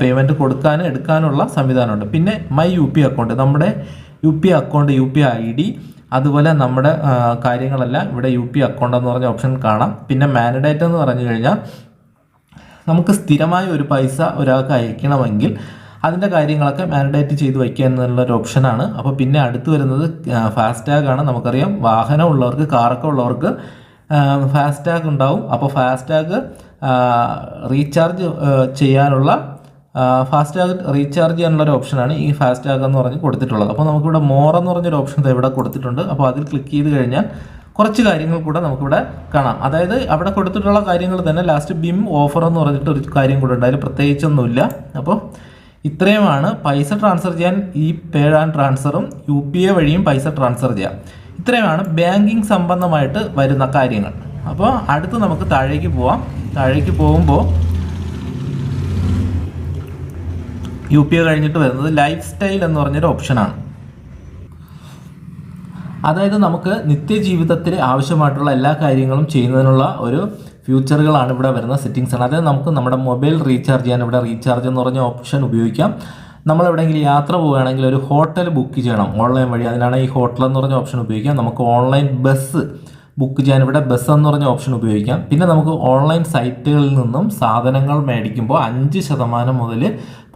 പേയ്മെന്റ് കൊടുക്കാനും എടുക്കാനുള്ള സംവിധാനമുണ്ട്. പിന്നെ മൈ യു പി അക്കൗണ്ട് നമ്മുടെ U P account U P I D അതുപോലെ നമ്മുടെ കാര്യങ്ങളെല്ലാം ഇവിടെ യു പി അക്കൗണ്ട് എന്ന് പറഞ്ഞ ഓപ്ഷൻ കാണാം. പിന്നെ മാനഡേറ്റ് എന്ന് പറഞ്ഞു കഴിഞ്ഞാൽ നമുക്ക് സ്ഥിരമായ ഒരു പൈസ ഒരാൾക്ക് അയക്കണമെങ്കിൽ അതിന്റെ കാര്യങ്ങളൊക്കെ മാനഡേറ്റ് ചെയ്ത് വയ്ക്കുക എന്നുള്ളൊരു ഓപ്ഷനാണ്. അപ്പോൾ പിന്നെ അടുത്ത് വരുന്നത് ഫാസ്ടാഗ് ആണ് നമുക്കറിയാം വാഹനം ഉള്ളവർക്ക് കാറൊക്കെ ഉള്ളവർക്ക് ഫാസ്ടാഗ് ഉണ്ടാവും. അപ്പോൾ ഫാസ്ടാഗ് റീചാർജ് ചെയ്യാനുള്ള ഫാസ്ടാഗ് റീചാർജ് ചെയ്യാനുള്ള ഒരു ഓപ്ഷനാണ് ഈ ഫാസ്ടാഗ് എന്ന് പറഞ്ഞ് കൊടുത്തിട്ടുള്ളത്. അപ്പോൾ നമുക്കിവിടെ മോർ എന്ന് പറഞ്ഞൊരു ഓപ്ഷൻ ഇവിടെ കൊടുത്തിട്ടുണ്ട്. അപ്പോൾ അതിൽ ക്ലിക്ക് ചെയ്ത് കഴിഞ്ഞാൽ കുറച്ച് കാര്യങ്ങൾ കൂടെ നമുക്കിവിടെ കാണാം. അതായത് അവിടെ കൊടുത്തിട്ടുള്ള കാര്യങ്ങൾ തന്നെ ലാസ്റ്റ് ബിം ഓഫർ എന്ന് പറഞ്ഞിട്ട് ഒരു കാര്യം കൂടെ ഉണ്ട്. അതിൽ പ്രത്യേകിച്ചൊന്നുമില്ല. അപ്പോൾ ഇത്രയുമാണ് പൈസ ട്രാൻസ്ഫർ ചെയ്യാൻ ഈ പേ ആൻഡ് ട്രാൻസ്ഫറും യു പി ഐ വഴിയും പൈസ ട്രാൻസ്ഫർ ചെയ്യാം. ഇത്രയുമാണ് ബാങ്കിങ് സംബന്ധമായിട്ട് വരുന്ന കാര്യങ്ങൾ. അപ്പോൾ അടുത്ത് നമുക്ക് താഴേക്ക് പോവാം. താഴേക്ക് പോകുമ്പോൾ യു പി ഐ കഴിഞ്ഞിട്ട് വരുന്നത് ലൈഫ് സ്റ്റൈൽ എന്ന് പറഞ്ഞൊരു ഓപ്ഷനാണ് അതായത് നമുക്ക് നിത്യജീവിതത്തിൽ ആവശ്യമായിട്ടുള്ള എല്ലാ കാര്യങ്ങളും ചെയ്യുന്നതിനുള്ള ഒരു ഫ്യൂച്ചറുകളാണ് ഇവിടെ വരുന്ന സെറ്റിങ്സ് ആണ്. അതായത് നമുക്ക് നമ്മുടെ മൊബൈൽ റീചാർജ് ചെയ്യാൻ ഇവിടെ റീചാർജ് എന്ന് പറഞ്ഞ ഓപ്ഷൻ ഉപയോഗിക്കാം. നമ്മൾ എവിടെയെങ്കിലും യാത്ര പോവുകയാണെങ്കിൽ ഒരു ഹോട്ടൽ ബുക്ക് ചെയ്യണം ഓൺലൈൻ വഴി. അതിനാണ് ഈ ഹോട്ടൽ എന്ന് പറഞ്ഞ ഓപ്ഷൻ ഉപയോഗിക്കാം നമുക്ക് ഓൺലൈൻ ബസ് ബുക്ക് ചെയ്യാൻ ഇവിടെ ബസ് എന്ന് പറഞ്ഞ ഓപ്ഷൻ ഉപയോഗിക്കാം. പിന്നെ നമുക്ക് ഓൺലൈൻ സൈറ്റുകളിൽ നിന്നും സാധനങ്ങൾ മേടിക്കുമ്പോൾ അഞ്ച് ശതമാനം മുതൽ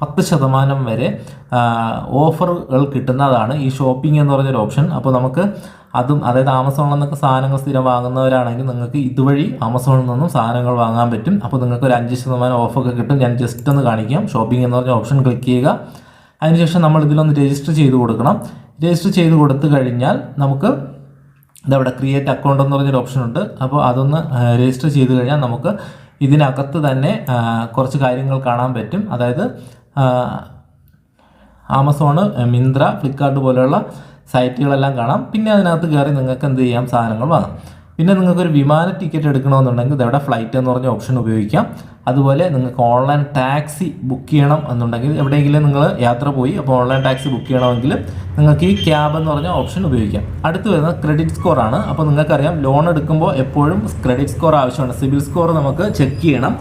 പത്ത് ശതമാനം വരെ ഓഫറുകൾ കിട്ടുന്നതാണ് ഈ ഷോപ്പിംഗ് എന്ന് പറഞ്ഞൊരു ഓപ്ഷൻ. അപ്പോൾ നമുക്ക് അതും അതായത് ആമസോണിൽ നിന്നൊക്കെ സാധനങ്ങൾ സ്ഥിരം വാങ്ങുന്നവരാണെങ്കിൽ നിങ്ങൾക്ക് ഇതുവഴി ആമസോണിൽ നിന്നും സാധനങ്ങൾ വാങ്ങാൻ പറ്റും. അപ്പോൾ നിങ്ങൾക്ക് ഒരു അഞ്ച് ശതമാനം ഓഫൊക്കെ കിട്ടും. ഞാൻ ജസ്റ്റ് ഒന്ന് കാണിക്കാം. ഷോപ്പിംഗ് എന്ന് പറഞ്ഞ ഓപ്ഷൻ ക്ലിക്ക് ചെയ്യുക. അതിനുശേഷം നമ്മൾ ഇതിലൊന്ന് രജിസ്റ്റർ ചെയ്ത് കൊടുക്കണം. രജിസ്റ്റർ ചെയ്ത് കൊടുത്തു കഴിഞ്ഞാൽ നമുക്ക് ഇതവിടെ ക്രിയേറ്റ് അക്കൗണ്ട് എന്ന് പറഞ്ഞൊരു ഓപ്ഷൻ ഉണ്ട്. അപ്പോൾ അതൊന്ന് രജിസ്റ്റർ ചെയ്ത് കഴിഞ്ഞാൽ നമുക്ക് ഇതിനകത്ത് തന്നെ കുറച്ച് കാര്യങ്ങൾ കാണാൻ പറ്റും. അതായത് ആമസോണ് മിന്ത്ര ഫ്ലിപ്കാർട്ട് പോലെയുള്ള സൈറ്റുകളെല്ലാം കാണാം. പിന്നെ അതിനകത്ത് കയറി നിങ്ങൾക്ക് എന്ത് ചെയ്യാം? സാധനങ്ങൾ വാങ്ങാം. പിന്നെ നിങ്ങൾക്കൊരു വിമാന ടിക്കറ്റ് എടുക്കണമെന്നുണ്ടെങ്കിൽ ഇതവിടെ ഫ്ലൈറ്റ് എന്ന് പറഞ്ഞ ഓപ്ഷൻ ഉപയോഗിക്കാം. അതുപോലെ നിങ്ങൾക്ക് ഓൺലൈൻ ടാക്സി ബുക്ക് ചെയ്യണം എന്നുണ്ടെങ്കിൽ എവിടെയെങ്കിലും നിങ്ങൾ യാത്ര പോയി അപ്പോൾ ഓൺലൈൻ ടാക്സി ബുക്ക് ചെയ്യണമെങ്കിൽ നിങ്ങൾക്ക് ഈ ക്യാബ് എന്ന് പറഞ്ഞ ഓപ്ഷൻ ഉപയോഗിക്കാം. അടുത്ത് വരുന്നത് ക്രെഡിറ്റ് സ്കോർ ആണ്. അപ്പോൾ നിങ്ങൾക്കറിയാം ലോൺ എടുക്കുമ്പോൾ എപ്പോഴും ക്രെഡിറ്റ് സ്കോർ ആവശ്യമാണ്. സിബിൽ സ്കോർ നമുക്ക് ചെക്ക് ചെയ്യണം.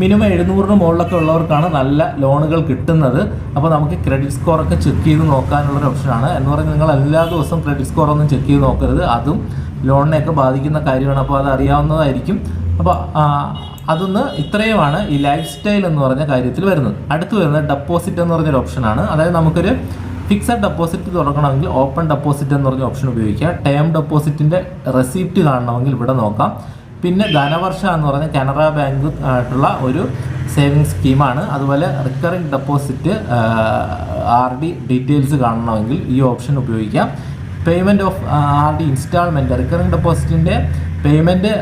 മിനിമം എഴുന്നൂറിന് മുകളിലൊക്കെ ഉള്ളവർക്കാണ് നല്ല ലോണുകൾ കിട്ടുന്നത്. അപ്പോൾ നമുക്ക് ക്രെഡിറ്റ് സ്കോറൊക്കെ ചെക്ക് ചെയ്ത് നോക്കാനുള്ളൊരു ഓപ്ഷനാണ് എന്ന് പറഞ്ഞാൽ നിങ്ങൾ എല്ലാ ദിവസവും ക്രെഡിറ്റ് സ്കോറൊന്നും ചെക്ക് ചെയ്ത് നോക്കരുത്. അതും ലോണിനെയൊക്കെ ബാധിക്കുന്ന കാര്യമാണ്. അപ്പോൾ അത് അറിയാവുന്നതായിരിക്കും. അപ്പോൾ അതൊന്ന് ഇത്രയുമാണ് ഈ ലൈഫ് സ്റ്റൈൽ എന്ന് പറഞ്ഞ കാര്യത്തിൽ വരുന്നത്. അടുത്ത് വരുന്നത് ഡെപ്പോസിറ്റ് എന്ന് പറഞ്ഞൊരു ഓപ്ഷനാണ് അതായത് നമുക്കൊരു ഫിക്സഡ് ഡെപ്പോസിറ്റ് തുറക്കണമെങ്കിൽ ഓപ്പൺ ഡെപ്പോസിറ്റ് എന്ന് പറഞ്ഞ ഓപ്ഷൻ ഉപയോഗിക്കുക ടേം ഡെപ്പോസിറ്റിന്റെ റെസിപ്റ്റ് കാണണമെങ്കിൽ ഇവിടെ നോക്കാം. പിന്നെ ധനവർഷ എന്ന് പറഞ്ഞ കാനറ ബാങ്ക് ആയിട്ടുള്ള ഒരു സേവിങ് സ്കീമാണ്. അതുപോലെ recurring deposit R D details കാണണമെങ്കിൽ ഈ ഓപ്ഷൻ ഉപയോഗിക്കാം. Payment of R D instalment recurring ഡെപ്പോസിറ്റിന്റെ payment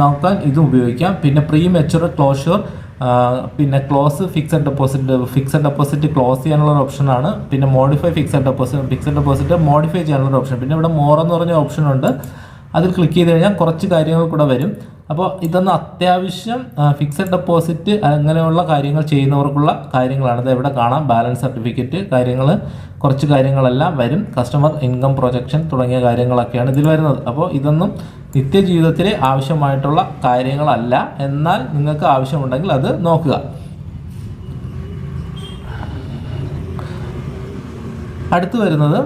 നോക്കാൻ ഇതും ഉപയോഗിക്കാം. പിന്നെ പ്രീ മെച്ചുർ ക്ലോഷർ പിന്നെ close fixed deposit fixed deposit close ചെയ്യാനുള്ള ഒരു ഓപ്ഷനാണ് പിന്നെ modify fixed deposit fixed deposit modify ചെയ്യാനുള്ള ഓപ്ഷൻ. പിന്നെ ഇവിടെ മോർ എന്ന് പറഞ്ഞ ഓപ്ഷൻ ഉണ്ട്. അതിൽ ക്ലിക്ക് ചെയ്ത് കഴിഞ്ഞാൽ കുറച്ച് കാര്യങ്ങൾ കൂടെ വരും. അപ്പോൾ ഇതൊന്ന് അത്യാവശ്യം ഫിക്സഡ് ഡെപ്പോസിറ്റ് അങ്ങനെയുള്ള കാര്യങ്ങൾ ചെയ്യുന്നവർക്കുള്ള കാര്യങ്ങളാണ്. ഇത് എവിടെ കാണാം? ബാലൻസ് സർട്ടിഫിക്കറ്റ് കാര്യങ്ങൾ കുറച്ച് കാര്യങ്ങളെല്ലാം വരും. കസ്റ്റമർ ഇൻകം പ്രൊജക്ഷൻ തുടങ്ങിയ കാര്യങ്ങളൊക്കെയാണ് ഇതിൽ വരുന്നത്. അപ്പോൾ ഇതൊന്നും നിത്യജീവിതത്തിൽ ആവശ്യമായിട്ടുള്ള കാര്യങ്ങളല്ല. എന്നാൽ നിങ്ങൾക്ക് ആവശ്യമുണ്ടെങ്കിൽ അത് നോക്കുക. അടുത്ത് വരുന്നത്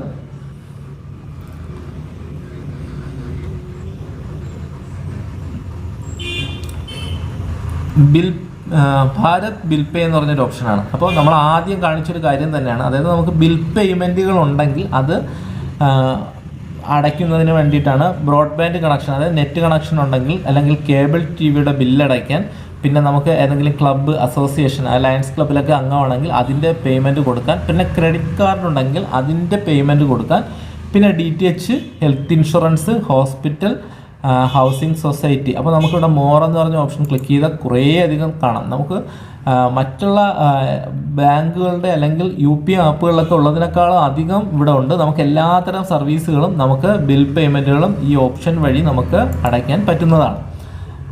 ബിൽ ഭാരത് ബിൽ പേ എന്ന് പറഞ്ഞൊരു ഓപ്ഷനാണ്. അപ്പോൾ നമ്മൾ ആദ്യം കാണിച്ചൊരു കാര്യം തന്നെയാണ്. അതായത് നമുക്ക് ബിൽ പേയ്മെന്റുകൾ ഉണ്ടെങ്കിൽ അത് അടയ്ക്കുന്നതിന് വേണ്ടിയിട്ടാണ് ബ്രോഡ്ബാൻഡ് കണക്ഷൻ അതായത് നെറ്റ് കണക്ഷൻ ഉണ്ടെങ്കിൽ അല്ലെങ്കിൽ കേബിൾ ടി വിയുടെ ബില്ലടയ്ക്കാൻ പിന്നെ നമുക്ക് ഏതെങ്കിലും ക്ലബ്ബ് അസോസിയേഷൻ ലയൺസ് ക്ലബ്ബിലൊക്കെ അംഗമാണെങ്കിൽ അതിന്റെ പേയ്മെന്റ് കൊടുക്കാൻ പിന്നെ ക്രെഡിറ്റ് കാർഡ് ഉണ്ടെങ്കിൽ അതിന്റെ പേയ്മെന്റ് കൊടുക്കാൻ പിന്നെ D T H health insurance hospital housing society അപ്പോൾ നമുക്കിവിടെ മോർ എന്ന് പറഞ്ഞ ഓപ്ഷൻ ക്ലിക്ക് ചെയ്താൽ കുറേ അധികം കാണാം. നമുക്ക് മറ്റുള്ള ബാങ്കുകളുടെ അല്ലെങ്കിൽ യു പി ആപ്പുകളിലൊക്കെ ഉള്ളതിനേക്കാളും അധികം ഇവിടെ ഉണ്ട്. നമുക്ക് എല്ലാത്തരം സർവീസുകളും നമുക്ക് ബിൽ പേയ്മെന്റുകളും ഈ ഓപ്ഷൻ വഴി നമുക്ക് അടയ്ക്കാൻ പറ്റുന്നതാണ്.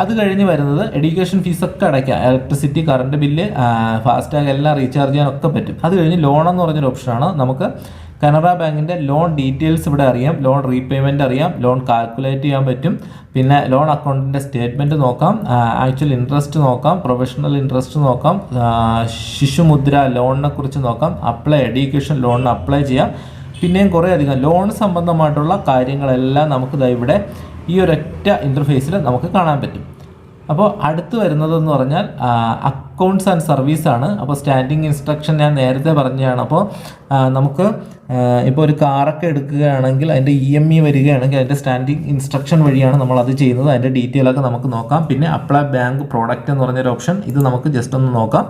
അത് കഴിഞ്ഞ് വരുന്നത് എഡ്യൂക്കേഷൻ ഫീസൊക്കെ അടയ്ക്കാം. ഇലക്ട്രിസിറ്റി കറണ്ട് ബില്ല് ഫാസ്റ്റാഗ് എല്ലാം റീചാർജ് ചെയ്യാനൊക്കെ പറ്റും. അത് കഴിഞ്ഞ് ലോൺ എന്ന് പറഞ്ഞൊരു ഓപ്ഷനാണ് നമുക്ക് കനറ ബാങ്കിന്റെ ലോൺ ഡീറ്റെയിൽസ് ഇവിടെ അറിയാം. ലോൺ റീപേയ്മെന്റ് അറിയാം. ലോൺ കാൽക്കുലേറ്റ് ചെയ്യാൻ പറ്റും. പിന്നെ ലോൺ അക്കൗണ്ടിന്റെ സ്റ്റേറ്റ്മെന്റ് നോക്കാം. ആക്ച്വൽ ഇൻട്രസ്റ്റ് നോക്കാം. പ്രൊഫഷണൽ ഇൻട്രസ്റ്റ് നോക്കാം. ശിശുമുദ്ര ലോണിനെ കുറിച്ച് നോക്കാം. അപ്ലൈ എഡ്യൂക്കേഷൻ ലോണിന് അപ്ലൈ ചെയ്യാം. പിന്നെയും കുറേ അധികം ലോൺ സംബന്ധമായിട്ടുള്ള കാര്യങ്ങളെല്ലാം നമുക്ക് ഇവിടെ ഈ ഒരൊറ്റ ഇന്റർഫേസിൽ നമുക്ക് കാണാൻ പറ്റും. അപ്പോൾ അടുത്ത് വരുന്നതെന്ന് പറഞ്ഞാൽ അക്കൗണ്ട്സ് ആൻഡ് സർവീസ് ആണ്. അപ്പോൾ സ്റ്റാൻഡിങ് ഇൻസ്ട്രക്ഷൻ ഞാൻ നേരത്തെ പറഞ്ഞതാണ്. അപ്പോൾ നമുക്ക് ഇപ്പോൾ ഒരു കാറൊക്കെ എടുക്കുകയാണെങ്കിൽ അതിന്റെ ഇ എം ഇ വരികയാണെങ്കിൽ അതിന്റെ സ്റ്റാൻഡിങ് ഇൻസ്ട്രക്ഷൻ വഴിയാണ് നമ്മൾ അത് ചെയ്യുന്നത്. അതിന്റെ ഡീറ്റെയിൽ ഒക്കെ നമുക്ക് നോക്കാം. പിന്നെ അപ്ലൈ ബാങ്ക് പ്രോഡക്റ്റ് എന്ന് പറഞ്ഞൊരു ഓപ്ഷൻ ഇത് നമുക്ക് ജസ്റ്റ് ഒന്ന് നോക്കാം.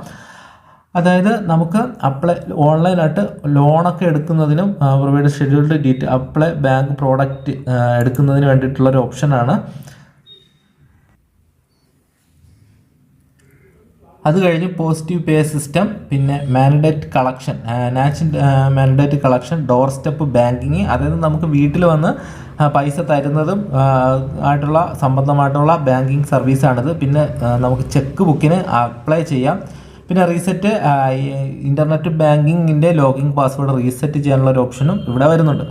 അതായത് നമുക്ക് അപ്ലൈ ഓൺലൈനായിട്ട് ലോണൊക്കെ എടുക്കുന്നതിനും provide scheduled detail apply bank product എടുക്കുന്നതിന് വേണ്ടിയിട്ടുള്ളൊരു ഓപ്ഷനാണ് അത് കഴിഞ്ഞ് പോസിറ്റീവ് പേ സിസ്റ്റം പിന്നെ mandate collection NACH mandate collection doorstep banking അതായത് നമുക്ക് വീട്ടിൽ വന്ന് പൈസ തരുന്നതും ആയിട്ടുള്ള സംബന്ധമായിട്ടുള്ള ബാങ്കിങ് സർവീസാണിത് പിന്നെ നമുക്ക് ചെക്ക് ബുക്കിന് അപ്ലൈ ചെയ്യാം. പിന്നെ റീസെറ്റ് ഇന്റർനെറ്റ് ബാങ്കിങ്ങിന്റെ ലോഗിൻ പാസ്വേഡ് റീസെറ്റ് ചെയ്യാനുള്ള ഒരു ഓപ്ഷനും ഇവിടെ വരുന്നുണ്ട്.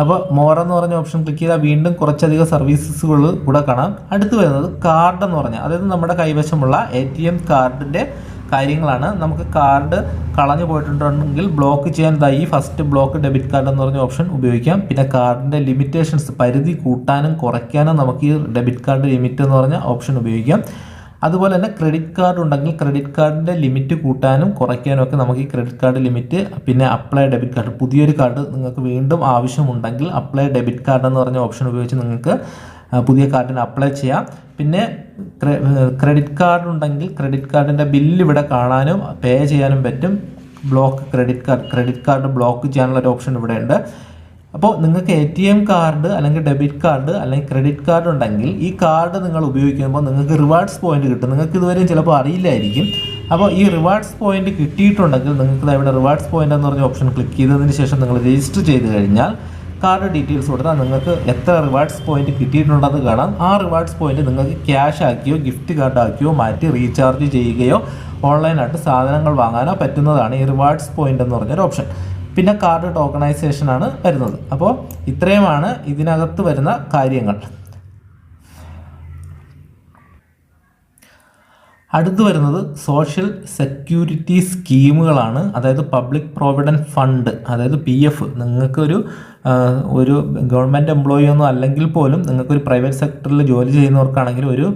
അപ്പോൾ മോർ എന്ന് പറഞ്ഞ ഓപ്ഷൻ ക്ലിക്ക് ചെയ്താൽ വീണ്ടും കുറച്ചധികം സർവീസസുകൾ കൂടെ കാണാം. അടുത്ത് വരുന്നത് കാർഡ് എന്ന് പറഞ്ഞാൽ അതായത് നമ്മുടെ കൈവശമുള്ള എ ടി എം കാർഡിന്റെ കാര്യങ്ങളാണ്. നമുക്ക് കാർഡ് കളഞ്ഞു പോയിട്ടുണ്ടെങ്കിൽ ബ്ലോക്ക് ചെയ്യാൻ ഈ ഫസ്റ്റ് ബ്ലോക്ക് ഡെബിറ്റ് കാർഡ് എന്ന് പറഞ്ഞ ഓപ്ഷൻ ഉപയോഗിക്കാം. പിന്നെ കാർഡിന്റെ ലിമിറ്റേഷൻസ് പരിധി കൂട്ടാനും കുറയ്ക്കാനും നമുക്ക് ഈ ഡെബിറ്റ് കാർഡ് ലിമിറ്റ് എന്ന് പറഞ്ഞ ഓപ്ഷൻ ഉപയോഗിക്കാം. അതുപോലെ തന്നെ ക്രെഡിറ്റ് കാർഡ് ഉണ്ടെങ്കിൽ ക്രെഡിറ്റ് കാർഡിന്റെ ലിമിറ്റ് കൂട്ടാനും കുറയ്ക്കാനും ഒക്കെ നമുക്ക് ഈ ക്രെഡിറ്റ് കാർഡ് ലിമിറ്റ് പിന്നെ അപ്ലൈ ഡെബിറ്റ് കാർഡ് പുതിയൊരു കാർഡ് നിങ്ങൾക്ക് വീണ്ടും ആവശ്യമുണ്ടെങ്കിൽ അപ്ലൈ ഡെബിറ്റ് കാർഡ് എന്ന് പറഞ്ഞ ഓപ്ഷൻ ഉപയോഗിച്ച് നിങ്ങൾക്ക് പുതിയ കാർഡിന് അപ്ലൈ ചെയ്യാം. പിന്നെ ക്രെഡിറ്റ് കാർഡ് ഉണ്ടെങ്കിൽ ക്രെഡിറ്റ് കാർഡിന്റെ ബില്ല് ഇവിടെ കാണാനും പേ ചെയ്യാനും പറ്റും. Block credit card credit card block ചെയ്യാനുള്ള ഒരു ഓപ്ഷൻ ഇവിടെ ഉണ്ട് അപ്പോൾ നിങ്ങൾക്ക് എ ടി എം കാർഡ് അല്ലെങ്കിൽ ഡെബിറ്റ് കാർഡ് അല്ലെങ്കിൽ ക്രെഡിറ്റ് കാർഡ് ഉണ്ടെങ്കിൽ ഈ കാർഡ് നിങ്ങൾ ഉപയോഗിക്കുമ്പോൾ നിങ്ങൾക്ക് റിവാർഡ്സ് പോയിന്റ് കിട്ടും. നിങ്ങൾക്ക് ഇതുവരെയും ചിലപ്പോൾ അറിയില്ലായിരിക്കും. അപ്പോൾ ഈ റിവാർഡ്സ് പോയിന്റ് കിട്ടിയിട്ടുണ്ടെങ്കിൽ നിങ്ങൾക്ക് ഇവിടെ റിവാർഡ്സ് പോയിന്റ് എന്ന് പറഞ്ഞ ഓപ്ഷൻ ക്ലിക്ക് ചെയ്തതിന് ശേഷം നിങ്ങൾ രജിസ്റ്റർ ചെയ്ത് കഴിഞ്ഞാൽ കാർഡ് ഡീറ്റെയിൽസ് കൊടുത്താൽ നിങ്ങൾക്ക് എത്ര റിവാർഡ്സ് പോയിന്റ് കിട്ടിയിട്ടുണ്ടെന്ന് കാണാം. ആ റിവാർഡ്സ് പോയിന്റ് നിങ്ങൾക്ക് ക്യാഷ് ആക്കിയോ ഗിഫ്റ്റ് കാർഡ് ആക്കിയോ മാറ്റി റീചാർജ് ചെയ്യുകയോ ഓൺലൈനായിട്ട് സാധനങ്ങൾ വാങ്ങാനോ പറ്റുന്നതാണ് ഈ റിവാർഡ്സ് പോയിന്റ് എന്ന് പറഞ്ഞൊരു ഓപ്ഷൻ പിന്നെ കാർഡ് ടോക്കണൈസേഷൻ ആണ് വരുന്നത്. അപ്പോൾ ഇത്രയുമാണ് ഇതിനകത്ത് വരുന്ന കാര്യങ്ങൾ. അടുത്ത് വരുന്നത് സോഷ്യൽ സെക്യൂരിറ്റി സ്കീമുകളാണ്. അതായത് പബ്ലിക് പ്രോവിഡന്റ് ഫണ്ട് അതായത് പി എഫ് നിങ്ങൾക്കൊരു ഒരു ഗവൺമെന്റ് എംപ്ലോയി ഒന്നും അല്ലെങ്കിൽ പോലും നിങ്ങൾക്കൊരു പ്രൈവറ്റ് സെക്ടറിൽ ജോലി ചെയ്യുന്നവർക്കാണെങ്കിൽ ഒരു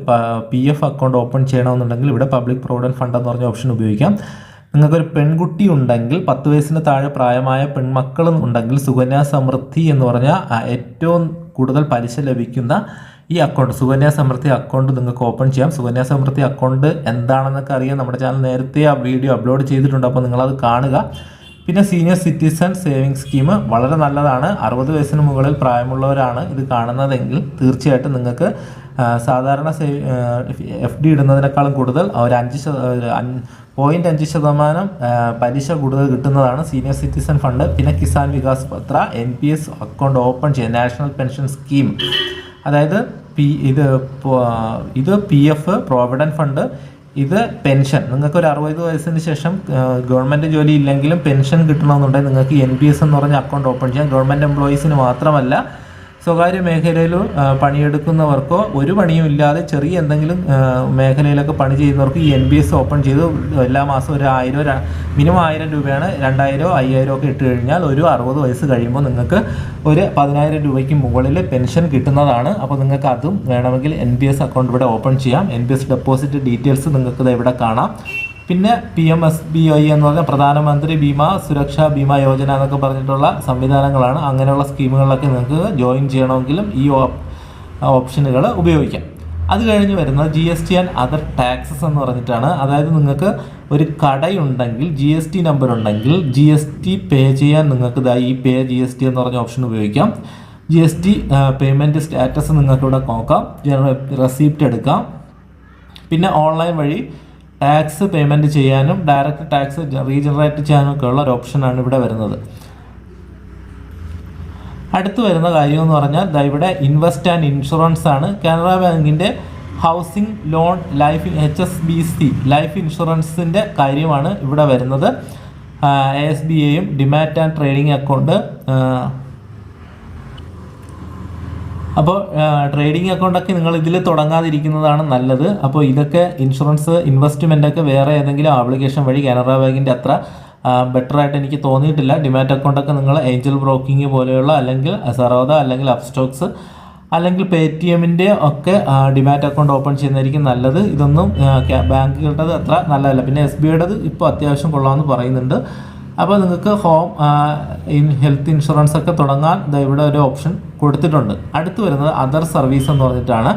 പി എഫ് അക്കൗണ്ട് ഓപ്പൺ ചെയ്യണമെന്നുണ്ടെങ്കിൽ ഇവിടെ പബ്ലിക് പ്രോവിഡന്റ് ഫണ്ട് എന്ന് പറഞ്ഞ ഓപ്ഷൻ ഉപയോഗിക്കാം. നിങ്ങൾക്കൊരു പെൺകുട്ടി ഉണ്ടെങ്കിൽ പത്ത് വയസ്സിന് താഴെ പ്രായമായ പെൺമക്കളും ഉണ്ടെങ്കിൽ സുകന്യാ സമൃദ്ധി എന്ന് പറഞ്ഞാൽ ഏറ്റവും കൂടുതൽ പലിശ ലഭിക്കുന്ന ഈ അക്കൗണ്ട് സുകന്യാ സമൃദ്ധി അക്കൗണ്ട് നിങ്ങൾക്ക് ഓപ്പൺ ചെയ്യാം. സുകന്യാ സമൃദ്ധി അക്കൗണ്ട് എന്താണെന്നൊക്കെ അറിയാം നമ്മുടെ ചാനൽ നേരത്തെ ആ വീഡിയോ അപ്ലോഡ് ചെയ്തിട്ടുണ്ട്. അപ്പോൾ നിങ്ങളത് കാണുക. പിന്നെ സീനിയർ സിറ്റിസൺ സേവിങ് സ്കീം വളരെ നല്ലതാണ്. അറുപത് വയസ്സിന് മുകളിൽ പ്രായമുള്ളവരാണ് ഇത് കാണുന്നതെങ്കിൽ തീർച്ചയായിട്ടും നിങ്ങൾക്ക് സാധാരണ സേവ് എഫ് ഡി ഇടുന്നതിനേക്കാളും കൂടുതൽ ഒരു അഞ്ച് പോയിന്റ് അഞ്ച് ശതമാനം പലിശ കൂടുതൽ കിട്ടുന്നതാണ് സീനിയർ സിറ്റിസൺ ഫണ്ട് പിന്നെ Kisan Vikas Patra N P S account open ചെയ്യുക നാഷണൽ പെൻഷൻ സ്കീം അതായത് പി ഇത് ഇത് പി എഫ് പ്രോവിഡന്റ് ഫണ്ട് ഇത് പെൻഷൻ നിങ്ങൾക്ക് ഒരു അറുപത് വയസ്സിന് ശേഷം ഗവൺമെന്റ് ജോലി ഇല്ലെങ്കിലും പെൻഷൻ കിട്ടണമെന്നുണ്ടെങ്കിൽ നിങ്ങൾക്ക് എൻ പി എസ് എന്ന് പറഞ്ഞ അക്കൗണ്ട് ഓപ്പൺ ചെയ്യാം. ഗവൺമെന്റ് എംപ്ലോയീസിന് മാത്രമല്ല സ്വകാര്യ മേഖലയിൽ പണിയെടുക്കുന്നവർക്കോ ഒരു പണിയും ഇല്ലാതെ ചെറിയ എന്തെങ്കിലും മേഖലയിലൊക്കെ പണി ചെയ്യുന്നവർക്ക് ഈ എൻ ബി എസ് ഓപ്പൺ ചെയ്ത് എല്ലാ മാസവും ഒരു ആയിരം മിനിമം ആയിരം രൂപയാണ് രണ്ടായിരമോ അയ്യായിരം ഒക്കെ ഇട്ട് കഴിഞ്ഞാൽ ഒരു അറുപത് വയസ്സ് കഴിയുമ്പോൾ നിങ്ങൾക്ക് ഒരു പതിനായിരം രൂപയ്ക്ക് മുകളിൽ പെൻഷൻ കിട്ടുന്നതാണ്. അപ്പോൾ നിങ്ങൾക്ക് അതും വേണമെങ്കിൽ എൻ ബി എസ് അക്കൗണ്ട് ഇവിടെ ഓപ്പൺ ചെയ്യാം. N B S deposit details നിങ്ങൾക്ക് ഇവിടെ കാണാം. പിന്നെ P M S B I എന്ന് പറഞ്ഞാൽ പ്രധാനമന്ത്രി ബീമ സുരക്ഷാ ബീമ യോജന എന്നൊക്കെ പറഞ്ഞിട്ടുള്ള സംവിധാനങ്ങളാണ്. അങ്ങനെയുള്ള സ്കീമുകളിലൊക്കെ നിങ്ങൾക്ക് ജോയിൻ ചെയ്യണമെങ്കിലും ഈ ഓപ്ഷനുകൾ ഉപയോഗിക്കാം. അത് കഴിഞ്ഞ് വരുന്നത് G S T and other taxes എന്ന് പറഞ്ഞിട്ടാണ്. അതായത് നിങ്ങൾക്ക് ഒരു കടയുണ്ടെങ്കിൽ ജി എസ് ടി നമ്പർ ഉണ്ടെങ്കിൽ ജി എസ് ടി പേ ചെയ്യാൻ നിങ്ങൾക്ക് ഇതാ ഈ പേ ജി എസ് ടി എന്ന് പറഞ്ഞ ഓപ്ഷൻ ഉപയോഗിക്കാം. G S T payment status നിങ്ങൾക്കിവിടെ നോക്കാം. റെസീപ്റ്റ് എടുക്കാം. പിന്നെ ഓൺലൈൻ വഴി ടാക്സ് പേയ്മെന്റ് ചെയ്യാനും ഡയറക്റ്റ് ടാക്സ് റീജനറേറ്റ് ചെയ്യാനും ഒക്കെ ഉള്ള ഒരു ഓപ്ഷനാണ് ഇവിടെ വരുന്നത്. അടുത്ത് വരുന്ന കാര്യം എന്ന് പറഞ്ഞാൽ ഇവിടെ ഇൻവെസ്റ്റ് ആൻഡ് ഇൻഷുറൻസ് ആണ്. കാനറ ബാങ്കിന്റെ housing loan life H S B C life ഇൻഷുറൻസിന്റെ കാര്യമാണ് ഇവിടെ വരുന്നത്. എസ് ബി എയും ഡിമാറ്റ് ആൻഡ് ട്രേഡിംഗ് അക്കൗണ്ട് അപ്പോൾ ട്രേഡിംഗ് അക്കൗണ്ടൊക്കെ നിങ്ങൾ ഇതിൽ തുടങ്ങാതിരിക്കുന്നതാണ് നല്ലത്. അപ്പോൾ ഇതൊക്കെ ഇൻഷുറൻസ് ഇൻവെസ്റ്റ്മെന്റ് ഒക്കെ വേറെ ഏതെങ്കിലും ആപ്ലിക്കേഷൻ വഴി കാനറ ബാങ്കിന്റെ അത്ര ബെറ്റർ ആയിട്ട് എനിക്ക് തോന്നിയിട്ടില്ല. ഡിമാറ്റ് അക്കൗണ്ടൊക്കെ നിങ്ങൾ ഏഞ്ചൽ ബ്രോക്കിംഗ് പോലെയുള്ള അല്ലെങ്കിൽ സറോദ അല്ലെങ്കിൽ അപ്സ്റ്റോക്സ് അല്ലെങ്കിൽ പേ ടി എമ്മിന്റെ ഒക്കെ ഡിമാറ്റ് അക്കൗണ്ട് ഓപ്പൺ ചെയ്യുന്നതായിരിക്കും നല്ലത്. ഇതൊന്നും ബാങ്കുകളുടേത് അത്ര നല്ലതല്ല. പിന്നെ എസ് ബി ഐയുടേത് ഇപ്പോൾ അത്യാവശ്യം കൊള്ളാമെന്ന് പറയുന്നുണ്ട്. അപ്പോൾ നിങ്ങൾക്ക് ഹോം ഇൻ ഹെൽത്ത് ഇൻഷുറൻസ് ഒക്കെ തുടങ്ങാൻ ഇവിടെ ഒരു ഓപ്ഷൻ കൊടുത്തിട്ടുണ്ട്. അടുത്ത് വരുന്നത് അതർ സർവീസ് എന്ന് പറഞ്ഞിട്ടാണ്.